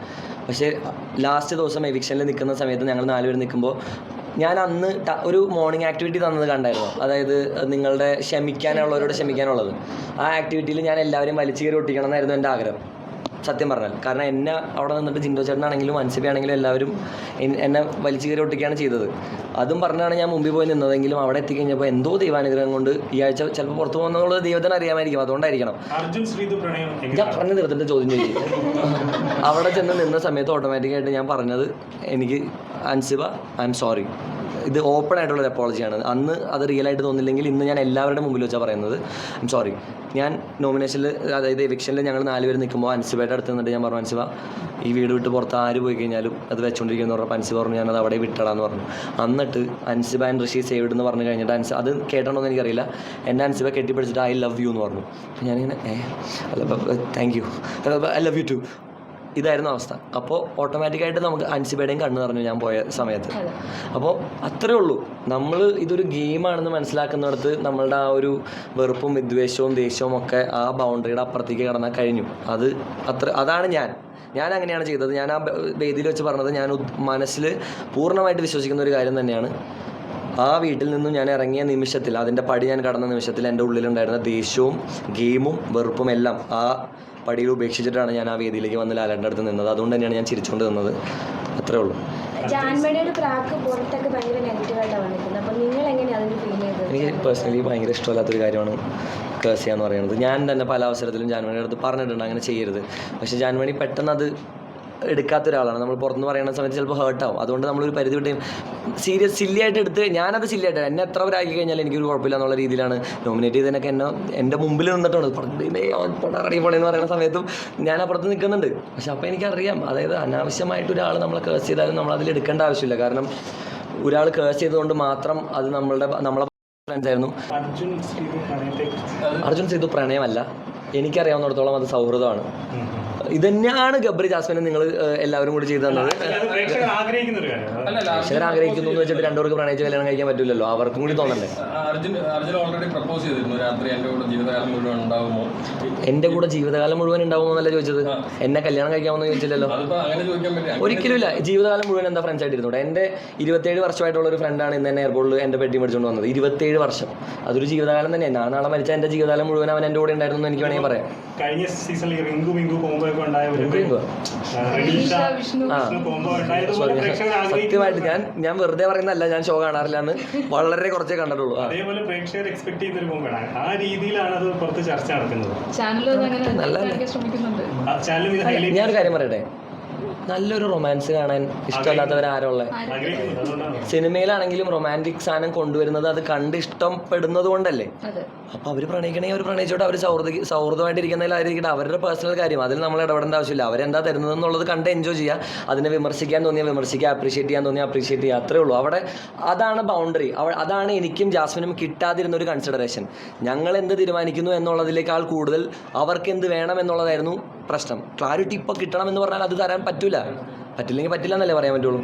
പക്ഷേ ലാസ്റ്റ് ദിവസം എവിക്ഷനിൽ നിൽക്കുന്ന സമയത്ത് ഞങ്ങൾ നാലുപേർ നിൽക്കുമ്പോൾ ഞാൻ അന്ന് ഒരു മോർണിംഗ് ആക്ടിവിറ്റി തന്നത് കണ്ടായിരുന്നു. അതായത് നിങ്ങളുടെ ക്ഷമിക്കാനുള്ളവരോട് ക്ഷമിക്കാനുള്ളത്. ആ ആക്ടിവിറ്റിയിൽ ഞാൻ എല്ലാവരെയും വലിച്ചു കയറി ഒട്ടിക്കണം എന്നായിരുന്നു എന്റെ ആഗ്രഹം. സത്യം പറഞ്ഞാൽ. കാരണം എന്നെ അവിടെ നിന്നിട്ട് ജിൻഡോ ചേട്ടനാണെങ്കിലും അൻസിബയാണെങ്കിലും എല്ലാവരും എൻ- എന്നെ വലിച്ചു കയറി ഒട്ടിക്കുകയാണ് ചെയ്തത്. അതും പറഞ്ഞാണ് ഞാൻ മുമ്പിൽ പോയി നിന്നതെങ്കിലും അവിടെ എത്തിക്കഴിഞ്ഞപ്പോൾ എന്തോ ദൈവാനുഗ്രഹം കൊണ്ട് ഈ ആഴ്ച ചിലപ്പോൾ പുറത്തു പോകുന്നുള്ള ദൈവത്തിന് അറിയാമായിരിക്കും. അതുകൊണ്ടായിരിക്കണം. ഞാൻ പറഞ്ഞു തീർത്തിട്ട് ചോദ്യം ചെയ്യും. അവിടെ ചെന്ന് നിന്ന സമയത്ത് ഓട്ടോമാറ്റിക്കായിട്ട് ഞാൻ പറഞ്ഞത് എനിക്ക് അൻസിബ ഐ എം സോറി ഇത് ഓപ്പൺ ആയിട്ടുള്ള ഒരു അപ്പോളജിയാണ് അന്ന് അത് റിയൽ ആയിട്ട് തോന്നില്ലെങ്കിൽ ഇന്ന് ഞാൻ എല്ലാവരുടെ മുമ്പിൽ വെച്ചാൽ പറയുന്നത്. ഐം സോറി ഞാൻ നോമിനേഷനിൽ അതായത് എവിക്ഷനിൽ ഞങ്ങൾ നാലുപേർ നിൽക്കുമ്പോൾ അൻസിബയുടെ അടുത്ത് നിന്നിട്ട് ഞാൻ പറഞ്ഞു അൻസിബ ഈ വീട് വിട്ട് പുറത്ത് ആര് പോയി കഴിഞ്ഞാലും അത് വെച്ചുകൊണ്ടിരിക്കുന്നു പറഞ്ഞപ്പോൾ അൻസിബ പറഞ്ഞു ഞാനത് അവിടെ വിട്ടടാന്ന് പറഞ്ഞു. എന്നിട്ട് അൻസിബ ആൻഡ് ഋഷി സേവ്ഡ് എന്ന് പറഞ്ഞു കഴിഞ്ഞിട്ട് അൻസ് അത് കേട്ടോന്ന് എനിക്കറിയില്ല. എന്നെ അൻസിബ കെട്ടിപ്പിടിച്ചിട്ട് ഐ ലവ് യു എന്ന് പറഞ്ഞു. ഞാനിങ്ങനെ ഏ? അല്ല thank you I love you too ഇതായിരുന്നു അവസ്ഥ. അപ്പോൾ ഓട്ടോമാറ്റിക്കായിട്ട് നമുക്ക് അൻസിബയുടെയും കണ്ണ് നിറഞ്ഞു ഞാൻ പോയ സമയത്ത്. അപ്പോൾ അത്രേ ഉള്ളൂ. നമ്മൾ ഇതൊരു ഗെയിമാണെന്ന് മനസ്സിലാക്കുന്നിടത്ത് നമ്മളുടെ ആ ഒരു വെറുപ്പും വിദ്വേഷവും ദേഷ്യവും ഒക്കെ ആ ബൗണ്ടറിയുടെ അപ്പുറത്തേക്ക് കടന്നാൽ കഴിഞ്ഞു. അത് അത്ര അതാണ് ഞാൻ. ഞാൻ അങ്ങനെയാണ് ചെയ്തത്. ഞാൻ ആ വേദിയിൽ വെച്ച് പറഞ്ഞത് ഞാൻ മനസ്സിൽ പൂർണമായിട്ട് വിശ്വസിക്കുന്ന ഒരു കാര്യം തന്നെയാണ്. ആ വീട്ടിൽ നിന്നും ഞാൻ ഇറങ്ങിയ നിമിഷത്തിൽ അതിന്റെ പടി ഞാൻ കടന്ന നിമിഷത്തിൽ എന്റെ ഉള്ളിലുണ്ടായിരുന്ന ദേഷ്യവും ഗെയിമും വെറുപ്പും എല്ലാം ആ പടിയിൽ ഉപേക്ഷിച്ചിട്ടാണ് ഞാൻ ആ വേദിയിലേക്ക് വന്ന് ലാലേട്ടന്റെ അടുത്ത് നിന്നത്. അതുകൊണ്ട് തന്നെയാണ് ഞാൻ ചിരിച്ചുകൊണ്ട് നിന്നത്. അത്രേ ഉള്ളൂ. എനിക്ക് പേഴ്സണലി ഭയങ്കര ഇഷ്ടമല്ലാത്തൊരു കാര്യമാണ് കേസ് ചെയ്യാന്ന് പറയുന്നത്. ഞാൻ തന്നെ പല അവസരത്തിലും ജാൻമണിയുടെ അടുത്ത് പറഞ്ഞിട്ടുണ്ട് അങ്ങനെ ചെയ്യരുത്. പക്ഷേ ജാൻമണി പെട്ടെന്ന് അത് എടുക്കാത്ത ഒരാളാണ് നമ്മൾ പുറത്തുനിന്ന് പറയുന്ന സമയത്ത് ചിലപ്പോൾ ഹേർട്ടാവും അതുകൊണ്ട് നമ്മളൊരു പരിധി വിട്ട് സീരിയസ് സില്ലിയായിട്ട് എടുത്ത് ഞാനത് സില്ലിയായിട്ട് എന്നെ എത്ര പേരാക്കി കഴിഞ്ഞാൽ എനിക്കൊരു കുഴപ്പമില്ല എന്നുള്ള രീതിയിലാണ് നോമിനേറ്റ് ചെയ്തതിനൊക്കെ എന്നെ എന്റെ മുമ്പിൽ നിന്നിട്ടുണ്ട് പടറടി പോണെന്ന് പറയുന്ന സമയത്തും ഞാൻ അപ്പുറത്ത് നിൽക്കുന്നുണ്ട്. പക്ഷെ അപ്പോൾ എനിക്കറിയാം. അതായത് അനാവശ്യമായിട്ട് ഒരാൾ നമ്മളെ കേസ് ചെയ്താലും നമ്മൾ അതിൽ എടുക്കേണ്ട ആവശ്യമില്ല. കാരണം ഒരാൾ കേസ് ചെയ്തുകൊണ്ട് മാത്രം അത് നമ്മളുടെ നമ്മളെ ഫ്രണ്ട്സ് ആയിരുന്നു. അർജുൻ സേതു പ്രണയമല്ല. എനിക്കറിയാവുന്നിടത്തോളം അത് സൗഹൃദമാണ്. ഇത് തന്നെയാണ് ഗബ്രി ജാസ്മിനെ നിങ്ങൾ എല്ലാവരും കൂടി ചെയ്തു തന്നത്. പ്രേക്ഷകർ ആഗ്രഹിക്കുന്ന അല്ലല്ല പ്രേക്ഷകർ ആഗ്രഹിക്കുന്നു എന്ന് വെച്ചിട്ട് രണ്ടുപേർക്ക് പ്രണയിച്ച് കല്യാണം കഴിക്കാൻ പറ്റില്ലല്ലോ. അവർക്കും കൂടി തോന്നണ്ടേ? അർജുൻ അർജുൻ ഓൾറെഡി പ്രപ്പോസ് ചെയ്തിരുന്നു. രാത്രി എന്റെ കൂടെ ജീവിതകാലം മുഴുവൻ ഉണ്ടാകുമോ എന്റെ കൂടെ ജീവിതകാലം മുഴുവൻ ഉണ്ടാവുമെന്നല്ല ചോദിച്ചത്. എന്നെ കല്യാണം കഴിക്കാമെന്ന് ചോദിച്ചില്ലല്ലോ. ഒരിക്കലും ഇല്ല ജീവിതകാലം മുഴുവൻ എന്താ ഫ്രണ്ട്സ് ആയിട്ടിരുന്നൂടെ എന്റെ ഇരുപത്തേഴ് വർഷമായിട്ടുള്ള ഒരു ഫ്രണ്ടാണ് ഇന്ന് എന്നെ എയർപോർട്ടിൽ എന്റെ പെട്ടി മേടിച്ചുകൊണ്ട് വന്നത്. ഇരുപത്തേഴ് വർഷം. അതൊരു ജീവിതകാലം തന്നെയാണ് ഞാൻ നാളെ മരിച്ച എന്റെ ജീവിതകാലം മുഴുവൻ അവൻ എന്റെ കൂടെ ഉണ്ടായിരുന്നു എന്ന് എനിക്ക് വേണമെങ്കിൽ പറയാം. കഴിഞ്ഞ സീസണിൽ റിങ്കു മിങ്കു കോംബോ ഉണ്ടായ സത്യമായിട്ട് ഞാൻ ഞാൻ വെറുതെ പറയുന്നതല്ല ഞാൻ ഷോ കാണാറില്ല എന്ന് വളരെ കുറച്ചേ കണ്ടിട്ടുള്ളൂ. അതേപോലെ പ്രേക്ഷകർ എക്സ്പെക്ട് ചെയ്യുന്ന ഒരു കോംബോയാണ് ആ രീതിയിലാണ് അത് പുറത്ത് ചർച്ച നടക്കുന്നത്. ഹൈലൈറ്റ് ഞാനൊരു കാര്യം പറയട്ടെ? നല്ലൊരു റൊമാൻസ് കാണാൻ ഇഷ്ടമല്ലാത്തവരാരുള്ള സിനിമയിലാണെങ്കിലും റൊമാന്റിക് സാധനം കൊണ്ടുവരുന്നത് അത് കണ്ട് ഇഷ്ടപ്പെടുന്നത് കൊണ്ടല്ലേ? അപ്പൊ അവർ അവർ പ്രണയിക്കണമെങ്കിൽ അവർ പ്രണയിച്ചോട്ടെ അവർ സൗഹൃദ സൗഹൃദമായിട്ടിരിക്കുന്നതിലായിരിക്കട്ടെ. അവരുടെ പേഴ്സണൽ കാര്യം അതിൽ നമ്മൾ ഇടപെടേണ്ട ആവശ്യമില്ല. അവരെന്താ തരുന്നത് എന്നുള്ളത് കണ്ട് എൻജോയ് ചെയ്യുക. അതിനെ വിമർശിക്കാൻ തോന്നിയാൽ വിമർശിക്കുക അപ്രീഷിയേറ്റ് ചെയ്യാൻ തോന്നിയാൽ അപ്രീഷിയേറ്റ് ചെയ്യുക. അത്രേ ഉള്ളൂ. അവിടെ അതാണ് ബൗണ്ടറി അതാണ് എനിക്കും ജാസ്മിനും കിട്ടാതിരുന്ന ഒരു കൺസിഡറേഷൻ ഞങ്ങൾ എന്ത് തീരുമാനിക്കുന്നു എന്നുള്ളതിലേക്കാൾ കൂടുതൽ അവർക്ക് എന്ത് വേണം എന്നുള്ളതായിരുന്നു പ്രശ്നം. ക്ലാരിറ്റി ഇപ്പോൾ കിട്ടണം എന്ന് പറഞ്ഞാൽ അത് തരാൻ പറ്റില്ല പറ്റില്ലെങ്കിൽ പറ്റില്ല എന്നല്ലേ പറയാൻ പറ്റുള്ളൂ.